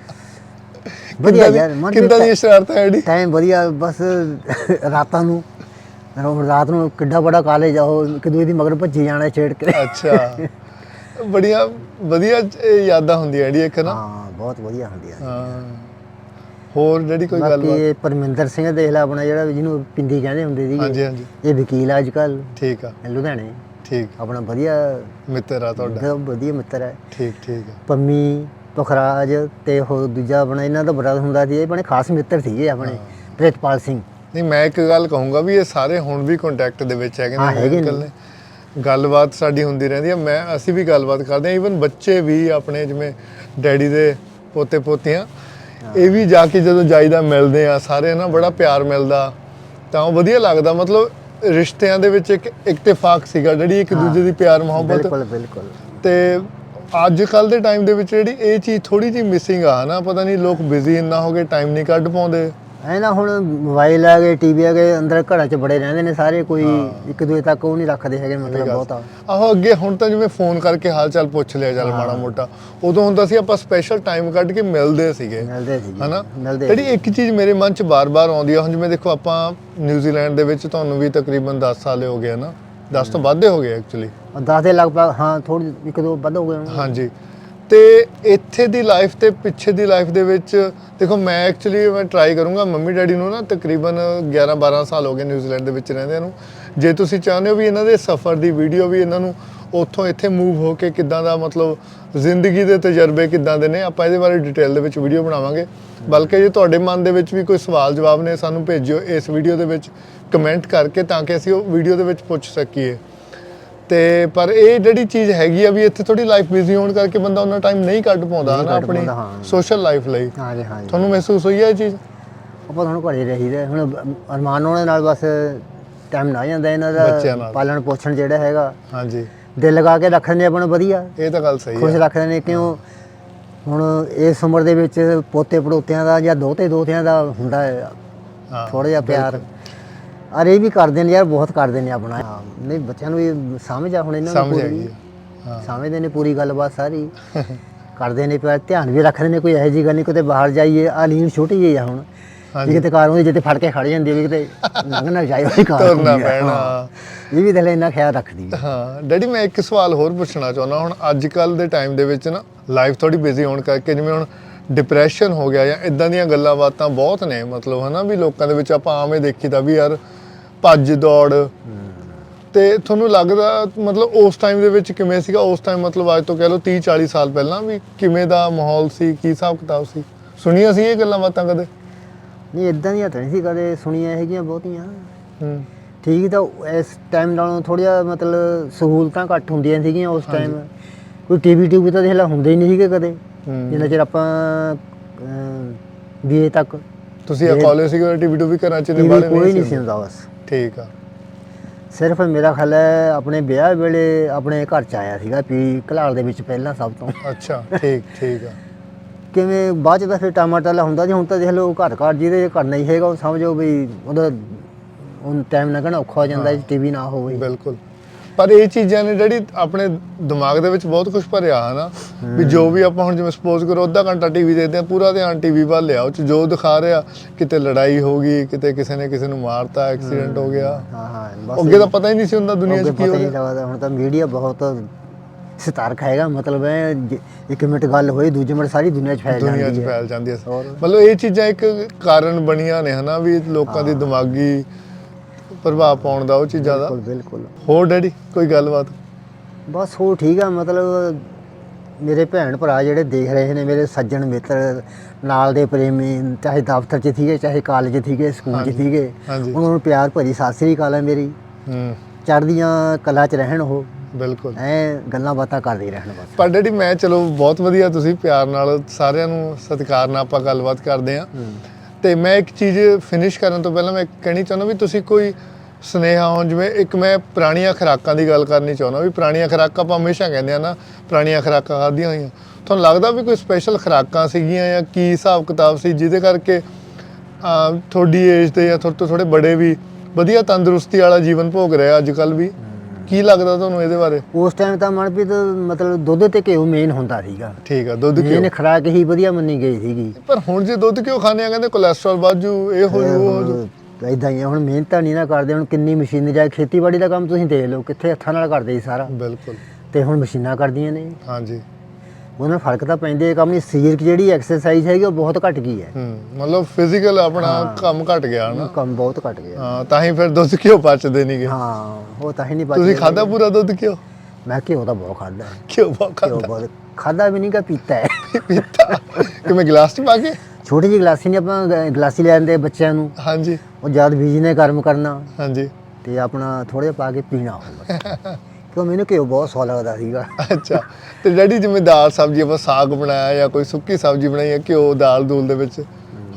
ਵਧੀਆ ਯਾਰ ਮਨ ਕਿੱਦਾਂ ਦੀ ਸ਼ਰਾਰਤਾਂ ਐਡੀ ਟਾਈਮ ਵਧੀਆ ਬਸ ਰਾਤਾਂ ਨੂੰ ਰੋ- ਰਾਤ ਨੂੰ ਕਿੱਡਾ ਬੜਾ ਕਾਲਜ ਆ ਉਹ ਇੱਕ ਦੂਜੇ ਦੀ ਮਗਰ ਭੱਜੀ ਜਾਣਾ ਛੇੜ ਕੇ। ਅੱਛਾ। ਬੜੀਆਂ ਵਧੀਆ ਯਾਦਾਂ ਹੁੰਦੀਆਂ ਜਿਹੜੀ ਇੱਕ ਨਾ। ਹਾਂ ਬਹੁਤ ਵਧੀਆ ਹੁੰਦੀਆਂ। ਹਾਂ। ਹੋਰ ਜਿਹੜੀ ਕੋਈ ਬਾਕੀ ਗੱਲਬਾਤ? ਇਹ ਪਰਮਿੰਦਰ ਸਿੰਘ ਦੇਖ ਲੈ ਆਪਣਾ ਜਿਹੜਾ ਜਿਹਨੂੰ ਪਿੰਦੀ ਕਹਿੰਦੇ ਹੁੰਦੇ ਸੀਗੇ। ਹਾਂਜੀ ਹਾਂਜੀ। ਇਹ ਵਕੀਲ ਆ ਅੱਜ ਕੱਲ ਠੀਕ ਆ। ਲੁਧਿਆਣੇ। ਠੀਕ। ਆਪਣਾ ਵਧੀਆ ਮਿੱਤਰ ਆ ਤੁਹਾਡਾ। ਵਧੀਆ ਮਿੱਤਰ ਹੈ। ਠੀਕ ਠੀਕ ਪੰਮੀ ਪੁਖਰਾਜ ਤੇ ਉਹ ਦੂਜਾ ਆਪਣਾ ਇਹਨਾਂ ਦਾ ਬੜਾ ਹੁੰਦਾ ਸੀ ਇਹ ਆਪਣੇ ਖਾਸ ਮਿੱਤਰ ਸੀਗੇ ਆਪਣੇ ਪ੍ਰਿਤਪਾਲ ਸਿੰਘ। ਨਹੀਂ ਮੈਂ ਇੱਕ ਗੱਲ ਕਹੂੰਗਾ ਵੀ ਇਹ ਸਾਰੇ ਹੁਣ ਵੀ ਕੰਟੈਕਟ ਦੇ ਵਿੱਚ ਹੈਗੇ ਨੇ ਅੰਕਲ ਨੇ। ਗੱਲਬਾਤ ਸਾਡੀ ਹੁੰਦੀ ਰਹਿੰਦੀ ਹੈ ਮੈਂ ਅਸੀਂ ਵੀ ਗੱਲਬਾਤ ਕਰਦੇ ਹਾਂ ਈਵਨ ਬੱਚੇ ਵੀ ਆਪਣੇ ਜਿਵੇਂ ਡੈਡੀ ਦੇ ਪੋਤੇ ਪੋਤੀਆਂ ਇਹ ਵੀ ਜਾ ਕੇ ਜਦੋਂ ਜਾਈਦਾ ਮਿਲਦੇ ਆ ਸਾਰੇ ਨਾ ਬੜਾ ਪਿਆਰ ਮਿਲਦਾ ਤਾਂ ਉਹ ਵਧੀਆ ਲੱਗਦਾ ਮਤਲਬ ਰਿਸ਼ਤਿਆਂ ਦੇ ਵਿੱਚ ਇੱਕ ਇਕਤਫਾਕ ਸੀਗਾ ਜਿਹੜੀ ਇੱਕ ਦੂਜੇ ਦੀ ਪਿਆਰ ਮੁਹੱਬਤ। ਬਿਲਕੁਲ ਬਿਲਕੁਲ। ਤੇ ਅੱਜ ਕੱਲ ਦੇ ਟਾਈਮ ਦੇ ਵਿੱਚ ਜਿਹੜੀ ਇਹ ਚੀਜ਼ ਥੋੜੀ ਜਿਹੀ ਮਿਸਿੰਗ ਆ ਨਾ ਪਤਾ ਨਹੀਂ ਲੋਕ ਬਿਜ਼ੀ ਇੰਨਾ ਹੋ ਗਏ ਟਾਈਮ ਨਹੀਂ ਕੱਢ ਪਾਉਂਦੇ। ਐ ਨਾ ਹੁਣ ਮੋਬਾਈਲ ਆ ਗਏ ਟੀਵੀ ਆ ਗਏ ਅੰਦਰ ਘਰਾਂ 'ਚ ਬੜੇ ਰਹਿੰਦੇ ਨੇ ਸਾਰੇ ਕੋਈ ਇੱਕ ਦੂਜੇ ਤੱਕ ਉਹ ਨਹੀਂ ਰੱਖਦੇ ਹੈਗੇ ਮਤਲਬ ਬਹੁਤਾ। ਆਹੋ ਅੱਗੇ ਹੁਣ ਤਾਂ ਜਿਵੇਂ ਫੋਨ ਕਰਕੇ ਹਾਲ ਚਾਲ ਪੁੱਛ ਲਿਆ ਚੱਲ ਮਾੜਾ ਮੋਟਾ। ਉਦੋਂ ਹੁੰਦਾ ਸੀ ਆਪਾਂ ਸਪੈਸ਼ਲ ਟਾਈਮ ਕੱਢ ਕੇ ਮਿਲਦੇ ਸੀਗੇ ਮਿਲਦੇ ਸੀ ਹਨਾ? ਮਿਲਦੇ ਜਿਹੜੀ ਇੱਕ ਚੀਜ਼ ਮੇਰੇ ਮਨ 'ਚ ਬਾਰ-ਬਾਰ ਆਉਂਦੀ ਆ ਹੁਣ ਜਿਵੇਂ ਦੇਖੋ ਆਪਾਂ ਨਿਊਜ਼ੀਲੈਂਡ ਦੇ ਵਿੱਚ ਤੁਹਾਨੂੰ ਵੀ ਤਕਰੀਬਨ 10 ਸਾਲ ਹੋ ਗਏ ਨਾ 10 ਤੋਂ ਵੱਧ ਹੀ ਹੋ ਗਏ ਐਕਚੁਅਲੀ 10 ਦੇ ਲਗਭਗ ਹਾਂ ਥੋੜੀ ਇੱਕ ਦੋ ਵੱਧ ਹੋ ਗਏ ਹੋਣਗੇ। ਹਾਂਜੀ। ਤੇ ਇੱਥੇ ਦੀ ਲਾਈਫ ਤੇ ਪਿੱਛੇ ਦੀ ਲਾਈਫ ਦੇ ਵਿੱਚ ਦੇਖੋ ਮੈਂ ਐਕਚੁਅਲੀ ਮੈਂ ਟਰਾਈ ਕਰੂੰਗਾ ਮੰਮੀ ਡੈਡੀ ਨੂੰ ਨਾ ਤਕਰੀਬਨ 11 12 ਸਾਲ ਹੋ ਗਏ ਨਿਊਜ਼ੀਲੈਂਡ ਦੇ ਵਿੱਚ ਰਹਿੰਦਿਆਂ ਨੂੰ। ਜੇ ਤੁਸੀਂ ਚਾਹੁੰਦੇ ਹੋ ਵੀ ਇਹਨਾਂ ਦੇ ਸਫ਼ਰ ਦੀ ਵੀਡੀਓ ਵੀ ਇਹਨਾਂ ਨੂੰ ਉੱਥੋਂ ਇੱਥੇ ਮੂਵ ਹੋ ਕੇ ਕਿੱਦਾਂ ਦਾ ਮਤਲਬ ਜ਼ਿੰਦਗੀ ਦੇ ਤਜਰਬੇ ਕਿੱਦਾਂ ਦੇ ਨੇ ਆਪਾਂ ਇਹਦੇ ਬਾਰੇ ਡਿਟੇਲ ਦੇ ਵਿੱਚ ਵੀਡੀਓ ਬਣਾਵਾਂਗੇ। ਬਲਕਿ ਜੇ ਤੁਹਾਡੇ ਮਨ ਦੇ ਵਿੱਚ ਵੀ ਕੋਈ ਸਵਾਲ ਜਵਾਬ ਨੇ ਸਾਨੂੰ ਭੇਜਿਓ ਇਸ ਵੀਡੀਓ ਦੇ ਵਿੱਚ ਕਮੈਂਟ ਕਰਕੇ ਤਾਂ ਕਿ ਅਸੀਂ ਉਹ ਵੀਡੀਓ ਦੇ ਵਿੱਚ ਪੁੱਛ ਸਕੀਏ। ਤੇ ਪਰ ਇਹ ਜਿਹੜੀ ਚੀਜ਼ ਹੈਗੀ ਆ ਵੀ ਇੱਥੇ ਥੋੜੀ ਲਾਈਫ ਬਿਜ਼ੀ ਹੋਣ ਕਰਕੇ ਬੰਦਾ ਉਹਨਾਂ ਟਾਈਮ ਨਹੀਂ ਕੱਢ ਪਾਉਂਦਾ ਨਾ ਆਪਣੀ। ਸੋਸ਼ਲ ਲਾਈਫ ਲਈ। ਹਾਂ ਜੀ ਹਾਂ ਜੀ। ਤੁਹਾਨੂੰ ਮਹਿਸੂਸ ਹੋਈ ਹੈ ਇਹ ਚੀਜ਼? ਆਪਾਂ ਹੁਣ ਘਰੇ ਰਹੀਦਾ ਹੁਣ ਅਰਮਾਨ ਹੋਣੇ ਨਾਲ ਬਸ ਟਾਈਮ ਨਾ ਜਾਂਦਾ ਇਹਨਾਂ। ਦਾ ਪਾਲਣ ਪੋਸ਼ਣ ਜਿਹੜਾ ਹੈਗਾ। ਹਾਂਜੀ ਦਿਲ ਲਗਾ ਕੇ ਰੱਖਦੇ ਨੇ ਆਪਾਂ ਨੂੰ ਵਧੀਆ। ਇਹ ਤਾਂ ਗੱਲ ਸਹੀ ਖੁਸ਼ ਹੈ ਰੱਖਦੇ ਨੇ ਕਿਉਂ? ਹੁਣ ਇਸ ਉਮਰ ਦੇ ਵਿੱਚ ਪੋਤੇ ਪੜੋਤਿਆਂ ਦਾ ਜਾਂ ਦੋਤੇ ਦੋਤਿਆਂ ਦਾ ਹੁੰਦਾ ਹੈ। ਹਾਂ ਥੋੜਾ ਜਿਹਾ ਪਿਆਰ। ਅਰੇ ਇਹ ਵੀ ਕਰਦੇ ਨੇ ਯਾਰ ਬਹੁਤ ਕਰਦੇ ਨੇ ਆਪਣਾ। ਹਾਂ, ਨਹੀਂ ਬੱਚਿਆਂ ਨੂੰ ਵੀ ਸਮਝ ਆ ਹੁਣ ਇਹਨਾਂ ਨੂੰ ਸਮਝ। ਹੈਗੀ ਹੈ। ਹਾਂ। ਸਮਝਦੇ ਨੇ ਪੂਰੀ ਗੱਲਬਾਤ ਸਾਰੀ। ਕਰਦੇ ਨੇ ਪਿਆਰ ਧਿਆਨ ਵੀ ਰੱਖਦੇ ਨੇ ਕੋਈ ਇਹੋ ਜਿਹੀ ਗੱਲ ਨਹੀਂ ਕਿਤੇ ਬਾਹਰ ਜਾਈਏ ਆਲੀਨ ਛੋਟੀ ਜਿਹੀ ਆ ਹੁਣ। ਜੇ ਕਿਤੇ ਕਾਰ ਹੁੰਦੀ ਜਿੱਤੇ ਫੜ ਕੇ ਖੜ ਜਾਂਦੀ ਵੀ ਕਿਤੇ ਲੰਘ ਨਾ ਜਾਏ ਉਹਦੀ ਕਾਰ ਤੁਰਨਾ। ਪੈਣਾ। ਇਹ ਵੀ ਦਿਲ ਇੰਨਾ ਖਿਆਲ ਰੱਖਦੀ ਹੈ ਹਾਂ। ਡੈਡੀ ਮੈਂ ਇੱਕ ਸਵਾਲ ਹੋਰ ਪੁੱਛਣਾ ਚਾਹੁੰਦਾ। ਹੁਣ ਅੱਜ ਕੱਲ ਦੇ ਟਾਈਮ ਦੇ ਵਿੱਚ ਨਾ ਲਾਈਫ ਥੋੜੀ ਬਿਜ਼ੀ ਹੋਣ ਕਰਕੇ ਜਿਵੇਂ ਹੁਣ ਡਿਪਰੈਸ਼ਨ ਹੋ ਗਿਆ ਜਾਂ ਇਦਾਂ ਦੀਆਂ ਗੱਲਾਂ ਬਾਤਾਂ ਬਹੁਤ ਨੇ ਮਤਲਬ ਹਨਾ ਵੀ ਲੋਕਾਂ ਦੇ ਵਿੱਚ ਆਪਾਂ ਆਵੇਂ ਦੇਖੀਦਾ ਵੀ ਯਾਰ ਭੱਜ ਦੌੜ। ਤੇ ਤੁਹਾਨੂੰ ਲੱਗਦਾ ਮਤਲਬ ਉਸ ਟਾਈਮ ਦੇ ਵਿੱਚ ਕਿਵੇਂ ਸੀਗਾ? ਉਸ ਟਾਈਮ ਮਤਲਬ ਅੱਜ ਤੋਂ ਕਹਿ ਲਓ 30 40 ਸਾਲ ਪਹਿਲਾਂ ਵੀ ਕਿਵੇਂ ਦਾ ਮਾਹੌਲ ਸੀ? ਕੀ ਹਿਸਾਬ ਕਿਤਾਬ ਸੀ? ਸੁਣੀਆਂ ਸੀ ਇਹ ਗੱਲਾਂ ਬਾਤਾਂ ਕਦੇ? ਨਹੀਂ ਇਦਾਂ ਦੀਆਂ ਤਾਂ ਨਹੀਂ ਸੀ ਕਦੇ ਸੁਣੀਆਂ ਹੈਗੀਆਂ ਬਹੁਤੀਆਂ। ਹੂੰ। ਠੀਕ ਤਾਂ ਇਸ ਟਾਈਮ ਨਾਲੋਂ ਥੋੜ੍ਹਾ ਮਤਲਬ ਸਹੂਲਤਾਂ ਘੱਟ ਹੁੰਦੀਆਂ ਸੀਗੀਆਂ ਉਸ ਟਾਈਮ ਕੋਈ ਟੀਵੀ ਟੀਵੀ ਤਾਂ ਦੇਖ ਲਾ ਹੁੰਦੇ ਹੀ ਨਹੀਂ ਸੀਗੇ ਕਦੇ। ਹੂੰ। ਜਿੰਨਾ ਚਿਰ ਆਪਾਂ ਬੀਏ ਤੱਕ। ਤੁਸੀਂ ਆ ਕਾਲਜ ਸੀਗੇ ਟੀਵੀ ਟੂ ਵੀ ਘਰਾਂ ਚ ਟੀਵੀ ਨਿਭਾਲੇ ਕੋਈ ਨਹੀਂ ਸੀ ਸੀ ਹੁੰਦਾ। ਬਸ। ਠੀਕ ਆ। ਸਿਰਫ ਮੇਰਾ ਖਿਆਲ ਹੈ ਆਪਣੇ ਵਿਆਹ ਵੇਲੇ ਆਪਣੇ ਘਰ ਚ ਆਇਆ ਸੀਗਾ ਪੀ ਘਲਾਲ ਦੇ ਵਿੱਚ ਪਹਿਲਾਂ ਸਭ ਤੋਂ। ਅੱਛਾ ਠੀਕ ਠੀਕ ਆ। ਕਿਵੇਂ ਬਾਅਦ ਚ ਤਾਂ ਫਿਰ ਟਮਾਟਰ ਹੁੰਦਾ ਜੀ ਹੁਣ ਤਾਂ ਦੇਖ ਲਓ ਘਰ ਘਰ ਜਿਹਦੇ ਘਰ ਨਹੀਂ ਹੈਗਾ ਉਹ ਸਮਝੋ ਵੀ ਉਹਦਾ ਉਹ ਟਾਈਮ ਲੰਘਣਾ ਔਖਾ ਹੋ ਜਾਂਦਾ ਟੀਵੀ ਨਾ ਹੋਵੇ। ਬਿਲਕੁਲ। ਪਰ ਇਹ ਚੀਜ਼ਾਂ ਨੇ ਜਿਹੜੀ ਆਪਣੇ ਦਿਮਾਗ ਦੇ ਵਿੱਚ ਬਹੁਤ ਕੁਝ ਭਰਿਆ ਹਨਾ? ਵੀ ਜੋ ਵੀ ਆਪਾਂ ਹੁਣ ਜਿਵੇਂ ਸਪੋਜ਼ ਕਰੋ ਅੱਧਾ ਘੰਟਾ ਟੀਵੀ ਦੇਖਦੇ ਆ ਪੂਰਾ ਧਿਆਨ ਟੀਵੀ ਵੱਲ ਲਿਆ ਉਹ ਚ ਜੋ ਦਿਖਾ ਰਿਹਾ ਕਿਤੇ ਲੜਾਈ ਹੋ ਗਈ ਕਿਤੇ ਕਿਸੇ ਨੇ ਕਿਸੇ ਨੂੰ ਮਾਰਤਾ ਐਕਸੀਡੈਂਟ ਹੋ ਗਿਆ। ਹਾਂ ਹਾਂ ਬਸ ਅੱਗੇ ਤਾਂ ਪਤਾ ਹੀ ਨਹੀਂ ਸੀ ਹੁੰਦਾ ਦੁਨੀਆ 'ਚ ਕੀ ਹੋ ਰਿਹਾ ਹੁਣ ਤਾਂ ਮੀਡੀਆ ਬਹੁਤ ਸਤਰਕ ਹੈਗਾ ਮਤਲਬ ਹੈ ਜੇ ਇੱਕ ਮਿੰਟ ਗੱਲ ਹੋਈ ਦੂਜੇ ਮਿੰਟ ਸਾਰੀ ਦੁਨੀਆ 'ਚ ਫੈਲ ਦੁਨੀਆ 'ਚ ਜਾਂਦੀ ਹੈ ਫੈਲ ਜਾਂਦੀ ਹੈ? ਮਤਲਬ ਇਹ ਚੀਜ਼ਾਂ ਇੱਕ ਕਾਰਨ ਬਣੀਆਂ ਨੇ ਹਨਾ ਵੀ ਲੋਕਾਂ ਦੀ ਦਿਮਾਗੀ ਪ੍ਰਭਾਵ ਪਾਉਣ ਦਾ ਉਹ ਚੀਜ਼ਾਂ ਦਾ। ਬਿਲਕੁਲ ਬਿਲਕੁਲ। ਹੋਰ ਡੈਡੀ ਕੋਈ ਗੱਲਬਾਤ? ਬਸ ਹੋ ਠੀਕ ਆ ਮਤਲਬ ਮੇਰੇ ਭੈਣ ਭਰਾ ਜਿਹੜੇ ਦੇਖ ਰਹੇ ਨੇ ਮੇਰੇ ਸੱਜਣ ਮਿੱਤਰ ਨਾਲ ਦੇ ਪ੍ਰੇਮੀ ਚਾਹੇ ਦਫ਼ਤਰ 'ਚ ਸੀਗੇ ਚਾਹੇ ਕਾਲਜ 'ਚ ਸੀਗੇ ਸਕੂਲ 'ਚ ਸੀਗੇ। ਹਾਂਜੀ। ਉਹਨਾਂ ਨੂੰ ਪਿਆਰ ਭਰੀ ਸਤਿ ਸ੍ਰੀ ਅਕਾਲ ਹੈ ਮੇਰੀ। ਹੂੰ। ਚੜ੍ਹਦੀਆਂ ਕਲਾ 'ਚ ਰਹਿਣ ਉਹ। ਬਿਲਕੁਲ। ਐ ਗੱਲਾਂ ਬਾਤਾਂ ਕਰਦੇ ਰਹਿਣ ਬਸ। ਪਰ ਡੈਡੀ ਮੈਂ ਚਲੋ ਬਹੁਤ ਵਧੀਆ ਤੁਸੀਂ ਪਿਆਰ ਨਾਲ ਸਾਰਿਆਂ ਨੂੰ ਸਤਿਕਾਰ ਨਾਲ ਆਪਾਂ ਗੱਲਬਾਤ ਕਰਦੇ ਆ ਤੇ ਮੈਂ ਇੱਕ ਚੀਜ਼ ਫਿਨਿਸ਼ ਕਰਨ ਤੋਂ ਪਹਿਲਾਂ ਮੈਂ ਕਹਿਣੀ ਚਾਹੁੰਦਾ ਵੀ ਤੁਸੀਂ ਕੋਈ ਸੁਨੇਹਾ ਹੋ ਜਿਵੇਂ ਇੱਕ ਮੈਂ ਪੁਰਾਣੀਆਂ ਖੁਰਾਕਾਂ ਦੀ ਗੱਲ ਕਰਨੀ ਚਾਹੁੰਦਾ ਵੀ ਪੁਰਾਣੀਆਂ ਖੁਰਾਕਾਂ ਆਪਾਂ ਹਮੇਸ਼ਾ ਕਹਿੰਦੇ ਆ ਨਾ ਪੁਰਾਣੀਆਂ ਖੁਰਾਕਾਂ ਖਾਧੀਆਂ ਹੋਈਆਂ। ਤੁਹਾਨੂੰ ਲੱਗਦਾ ਵੀ ਕੋਈ ਸਪੈਸ਼ਲ ਖੁਰਾਕਾਂ ਸੀਗੀਆਂ ਜਾਂ ਕੀ ਹਿਸਾਬ ਕਿਤਾਬ ਸੀ ਜਿਹਦੇ ਕਰਕੇ ਤੁਹਾਡੀ ਏਜ ਦੇ ਜਾਂ ਤੁਹਾਡੇ ਤੋਂ ਥੋੜੇ ਬੜੇ ਵੀ ਵਧੀਆ ਤੰਦਰੁਸਤੀ ਵਾਲਾ ਜੀਵਨ ਭੋਗ ਰਿਹਾ ਅੱਜ ਕੱਲ ਵੀ? ਕੀ ਲੱਗਦਾ ਤੁਹਾਨੂੰ ਇਹਦੇ ਬਾਰੇ? ਉਸ ਟਾਈਮ ਤਾਂ ਮਨਪ੍ਰੀਤ ਮਤਲਬ ਦੁੱਧ ਤੇ ਘਿਓ ਮੇਨ ਹੁੰਦਾ ਸੀਗਾ। ਠੀਕ ਆ ਦੁੱਧ ਮੇਨ ਕਿਉਂ ਖੁਰਾਕ ਹੀ ਵਧੀਆ ਮੰਨੀ ਗਈ ਸੀਗੀ। ਪਰ ਹੁਣ ਜੇ ਦੁੱਧ ਕਿਉਂ ਖਾਂਦੇ ਆ ਕਹਿੰਦੇ ਕੋਲੇਸਟ੍ਰੋਲ ਵਾਜੂ ਇਹ ਹੋ ਜੂ ਉਹ ਹੋ ਜੂ। ਇਦਾਂ ਹੀ ਆ, ਹੁਣ ਮਿਹਨਤਾਂ ਨਹੀਂ ਨਾ ਕਰਦੇ ਹੁਣ ਕਿੰਨੀ ਮਸ਼ੀਨਰੀ ਆ ਖੇਤੀਬਾੜੀ ਦਾ ਕੰਮ ਤੁਸੀਂ ਦੇਖ ਲਓ ਕਿੱਥੇ ਹੱਥਾਂ ਨਾਲ ਕਰਦੇ ਸੀ ਸਾਰਾ। ਬਿਲਕੁਲ। ਤੇ ਹੁਣ ਮਸ਼ੀਨਾਂ ਕਰਦੀਆਂ ਨੇ। ਹਾਂਜੀ। ਉਹਨਾਂ ਨਾਲ ਫ਼ਰਕ ਤਾਂ ਪੈਂਦੇ ਆ ਕੰਮ ਨਹੀਂ ਸਰੀਰਕ ਜਿਹੜੀ ਐਕਸਰਸਾਈਜ਼ ਹੈਗੀ ਉਹ ਬਹੁਤ ਘਟ ਗਈ ਹੈ। ਹੂੰ ਮਤਲਬ ਫਿਜ਼ੀਕਲ ਆਪਣਾ ਕੰਮ ਘਟ ਗਿਆ ਨਾ ਕੰਮ ਬਹੁਤ ਘਟ ਗਿਆ। ਹਾਂ ਤਾਂ ਹੀ ਫਿਰ ਦੁੱਧ ਕਿਉਂ ਪਚਦੇ ਨਹੀਂਗੇ ਹਾਂ ਉਹ ਤਾਂ ਹੀ ਨਹੀਂ ਤੁਸੀਂ ਬਚਦੇ ਖਾਦਾ ਪੂਰਾ ਦੁੱਧ ਕਿਉਂ ਮੈਂ ਘਿਓ ਤਾਂ ਬਹੁਤ ਖਾਦਾ ਕਿਉਂ ਬਹੁਤ ਘਿਓ ਖਾਦਾ ਬਹੁਤ ਖਾਦਾ ਵੀ ਨਹੀਂ ਕਾ ਪੀਤਾ ਹੈ। ਪੀਤਾ? ਕਿਵੇਂ ਗਲਾਸ ਚ ਪਾ ਕੇ? ਛੋਟੀ ਜਿਹੀ ਗਲਾਸੀ ਨੇ ਆਪਾਂ ਗਲਾਸੀ ਲੈ ਆਂਦੇ ਬੱਚਿਆਂ ਨੂੰ। ਹਾਂਜੀ। ਉਹ ਜਦ ਬੀਜ ਨੇ ਗਰਮ ਕਰਨਾ। ਹਾਂਜੀ। ਤੇ ਆਪਣਾ ਥੋੜੇ ਪਾ ਕੇ ਪੀਣਾ ਹੁੰਦਾ ਕਿਉਂ ਮੈਨੂੰ ਘਿਓ ਬਹੁਤ ਸਵਾਦ ਲੱਗਦਾ ਸੀਗਾ। ਅੱਛਾ ਤੇ ਡੈਡੀ ਜਿਵੇਂ ਦਾਲ ਸਬਜ਼ੀ ਆਪਾਂ ਸਾਗ ਬਣਾਇਆ ਜਾਂ ਕੋਈ ਸੁੱਕੀ ਸਬਜ਼ੀ ਬਣਾਈ ਹੈ ਘਿਓ ਦਾਲ ਦੂਲ ਦੇ ਵਿੱਚ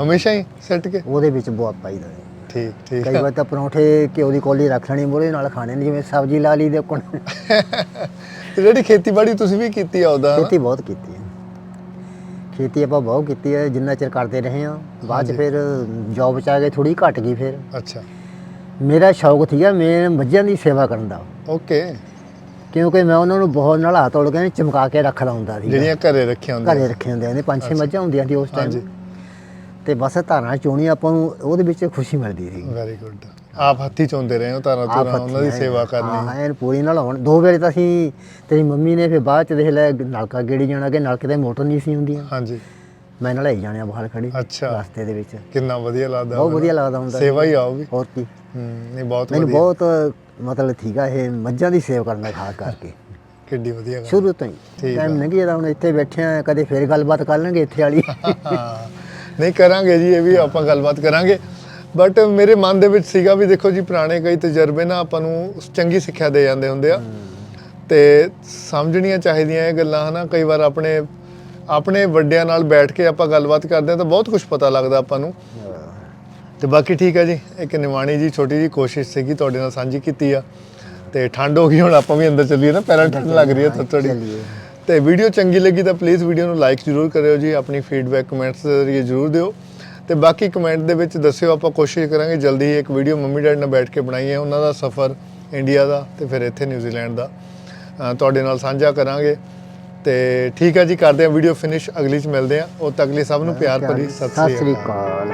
ਹਮੇਸ਼ਾ ਹੀ ਸੈੱਟ ਕੇ? ਉਹਦੇ ਵਿੱਚ ਬਹੁਤ ਪਾਈਦਾ ਹੈ ਠੀਕ ਠੀਕ। ਕਈ ਵਾਰ ਤਾਂ ਪਰੌਂਠੇ ਘਿਓ ਦੀ ਕੋਲੀ ਰੱਖ ਲੈਣੀ ਮੋਰੇ ਨਾਲ ਖਾਣੇ ਨੇ ਜਿਵੇਂ ਸਬਜ਼ੀ ਲਾ ਲਈ ਦੇ ਕੋਲ ਤੇ ਜਿਹੜੀ ਖੇਤੀਬਾੜੀ ਤੁਸੀਂ ਵੀ ਕੀਤੀ ਆ ਉਹਦਾ ਖੇਤੀ ਬਹੁਤ ਕੀਤੀ ਹੈ ਖੇਤੀ ਆਪਾਂ ਬਹੁਤ ਕੀਤੀ ਹੈ ਜਿੰਨਾ ਚਿਰ ਕਰਦੇ ਰਹੇ ਹਾਂ ਬਾਅਦ ਚ। ਫਿਰ ਜੌਬ ਚ ਆ ਕੇ ਥੋੜੀ ਘਟ ਗਈ ਫਿਰ। ਅੱਛਾ। ਮੇਰਾ ਸ਼ੌਕ ਸੀਗਾ ਮੈਂ ਮੱਝਾਂ ਦੀ ਸੇਵਾ ਕਰਨ ਦਾ। ਓਕੇ। ਕਿਉਂਕਿ ਮੈਂ ਉਹਨਾਂ ਨੂੰ ਬਹੁਤ ਨਲਾ ਤੋੜ ਕੇ ਚਮਕਾ ਕੇ ਰੱਖਦਾ ਹੁੰਦਾ ਸੀ ਜਿਹੜੀਆਂ ਘਰੇ ਰੱਖੀਆਂ ਹੁੰਦੀਆਂ ਘਰੇ ਰੱਖੇ ਹੁੰਦੇ ਨੇ ਪੰਜ ਛੇ ਮੱਝਾਂ ਹੁੰਦੀਆਂ ਸੀ ਉਸ ਹਾਂਜੀ। ਟਾਈਮ ਤੇ ਬਸ ਧਾਰਾਂ ਚੋਣੀ ਆਪਾਂ ਨੂੰ ਉਹਦੇ ਵਿੱਚ ਖੁਸ਼ੀ ਮਿਲਦੀ ਸੀ ਵੈਰੀ ਗੁੱਡ ਆਪ ਹੱਥੀ ਚੋਂਦੇ ਰਹੇ ਹੋ ਆਪ ਤੁਰਾ ਉਹਨਾਂ ਦੀ ਹੱਥੀਂ ਸੇਵਾ ਹਾਂ ਕਰਨੀ। ਐਨ ਪੂਰੀ ਨਲਾਉਣ ਦੋ ਵੇਲੇ ਤਾਂ ਅਸੀਂ ਤੇਰੀ ਮੰਮੀ ਨੇ ਫਿਰ ਬਾਅਦ ਚ ਦੇਖ ਲੈ ਨਲਕਾ ਗੇੜੀ ਜਾਣਾ ਕਿ ਨਲਕੇ ਤੇ ਮੋਟਰ ਨਹੀਂ ਸੀ ਹੁੰਦੀਆਂ। ਹਾਂਜੀ। ਮੈਂ ਨਲਾਈ ਜਾਣਿਆ ਬਾਹਰ ਖੜੀ ਅੱਛਾ। ਰਸਤੇ ਦੇ ਵਿੱਚ। ਕਿੰਨਾ ਵਧੀਆ ਲੱਗਦਾ ਬਹੁਤ ਹੋਣਾ। ਵਧੀਆ ਲੱਗਦਾ ਹੁੰਦਾ ਸੇਵਾ ਹੀ ਵੀ। ਹੋਰ ਕੀ। ਹੂੰ ਨਹੀਂ ਬਹੁਤ ਮੈਨੂੰ ਵਧੀਆ। ਬਹੁਤ ਮਤਲਬ ਠੀਕਾ ਇਹ ਮੱਝਾਂ ਦੀ ਸੇਵਾ ਕਰਨਾ ਖਾਸ ਕਰਕੇ। ਕਿੱਡੀ ਵਧੀਆ ਗੱਲ। ਸ਼ੁਰੂ ਤੋਂ ਹੀ। ਟਾਈਮ ਆ। ਲੰਘੀ ਜਾਂਦਾ ਹੁਣ ਇੱਥੇ ਬੈਠੇ ਆ ਕਦੇ ਫੇਰ ਗੱਲਬਾਤ ਕਰ ਲਾਂਗੇ ਇੱਥੇ ਵਾਲੀ। ਨਹੀਂ ਕਰਾਂਗੇ ਜੀ ਇਹ ਵੀ ਆਪਾਂ ਗੱਲਬਾਤ ਕਰਾਂਗੇ। ਬਟ ਮੇਰੇ ਮਨ ਦੇ ਵਿੱਚ ਸੀਗਾ ਵੀ ਦੇਖੋ ਜੀ ਪੁਰਾਣੇ ਕਈ ਤਜਰਬੇ ਨਾ ਆਪਾਂ ਨੂੰ ਚੰਗੀ ਸਿੱਖਿਆ ਦੇ ਜਾਂਦੇ ਹੁੰਦੇ ਆ। ਤੇ ਸਮਝਣੀਆਂ ਚਾਹੀਦੀਆਂ ਇਹ ਗੱਲਾਂ ਹਨਾ? ਕਈ ਵਾਰ ਆਪਣੇ ਆਪਣੇ ਵੱਡਿਆਂ ਨਾਲ ਬੈਠ ਕੇ ਆਪਾਂ ਗੱਲਬਾਤ ਕਰਦੇ ਆ ਤਾਂ ਬਹੁਤ ਕੁਝ ਪਤਾ ਲੱਗਦਾ ਆਪਾਂ ਨੂੰ। ਤੇ ਬਾਕੀ ਠੀਕ ਹੈ ਜੀ ਇੱਕ ਨਿਮਾਣੀ ਜੀ ਛੋਟੀ ਜੀ ਕੋਸ਼ਿਸ਼ ਸੀਗੀ ਤੁਹਾਡੇ ਨਾਲ ਸਾਂਝੀ ਕੀਤੀ ਆ। ਤੇ ਠੰਡ ਹੋ ਗਈ ਹੁਣ ਆਪਾਂ ਵੀ ਅੰਦਰ ਚੱਲੀਏ ਨਾ ਪੈਰਾਂ ਠੰਡ ਲੱਗ ਰਹੀ ਹੈ ਥੋੜੀ। ਤੇ ਵੀਡੀਓ ਚੰਗੀ ਲੱਗੀ ਤਾਂ ਪਲੀਜ਼ ਵੀਡੀਓ ਨੂੰ ਲਾਈਕ ਜ਼ਰੂਰ ਕਰਿਓ ਜੀ ਆਪਣੀ ਫੀਡਬੈਕ ਕਮੈਂਟਸ ਦੇ ਜ਼ਰੀਏ ਜ਼ਰੂਰ ਦਿਓ। ਤੇ ਬਾਕੀ ਕਮੈਂਟ ਦੇ ਵਿੱਚ ਦੱਸਿਓ ਆਪਾਂ ਕੋਸ਼ਿਸ਼ ਕਰਾਂਗੇ ਜਲਦੀ ਹੀ ਇੱਕ ਵੀਡੀਓ ਮੰਮੀ ਡੈਡੀ ਨਾਲ ਬੈਠ ਕੇ ਬਣਾਈਏ ਉਹਨਾਂ ਦਾ ਸਫ਼ਰ ਇੰਡੀਆ ਦਾ ਤੇ ਫਿਰ ਇੱਥੇ ਨਿਊਜ਼ੀਲੈਂਡ ਦਾ। ਤੁਹਾਡੇ ਨਾਲ ਸਾਂਝਾ ਕਰਾਂਗੇ। ਤੇ ਠੀਕ ਹੈ ਜੀ ਕਰਦੇ ਹਾਂ ਵੀਡੀਓ ਫਿਨਿਸ਼ ਅਗਲੀ ਚ ਮਿਲਦੇ ਹਾਂ ਉਹ ਤੱਕ ਲਈ ਸਭ ਨੂੰ ਪਿਆਰ ਭਰੀ ਸਤਿ ਸ੍ਰੀ ਅਕਾਲ।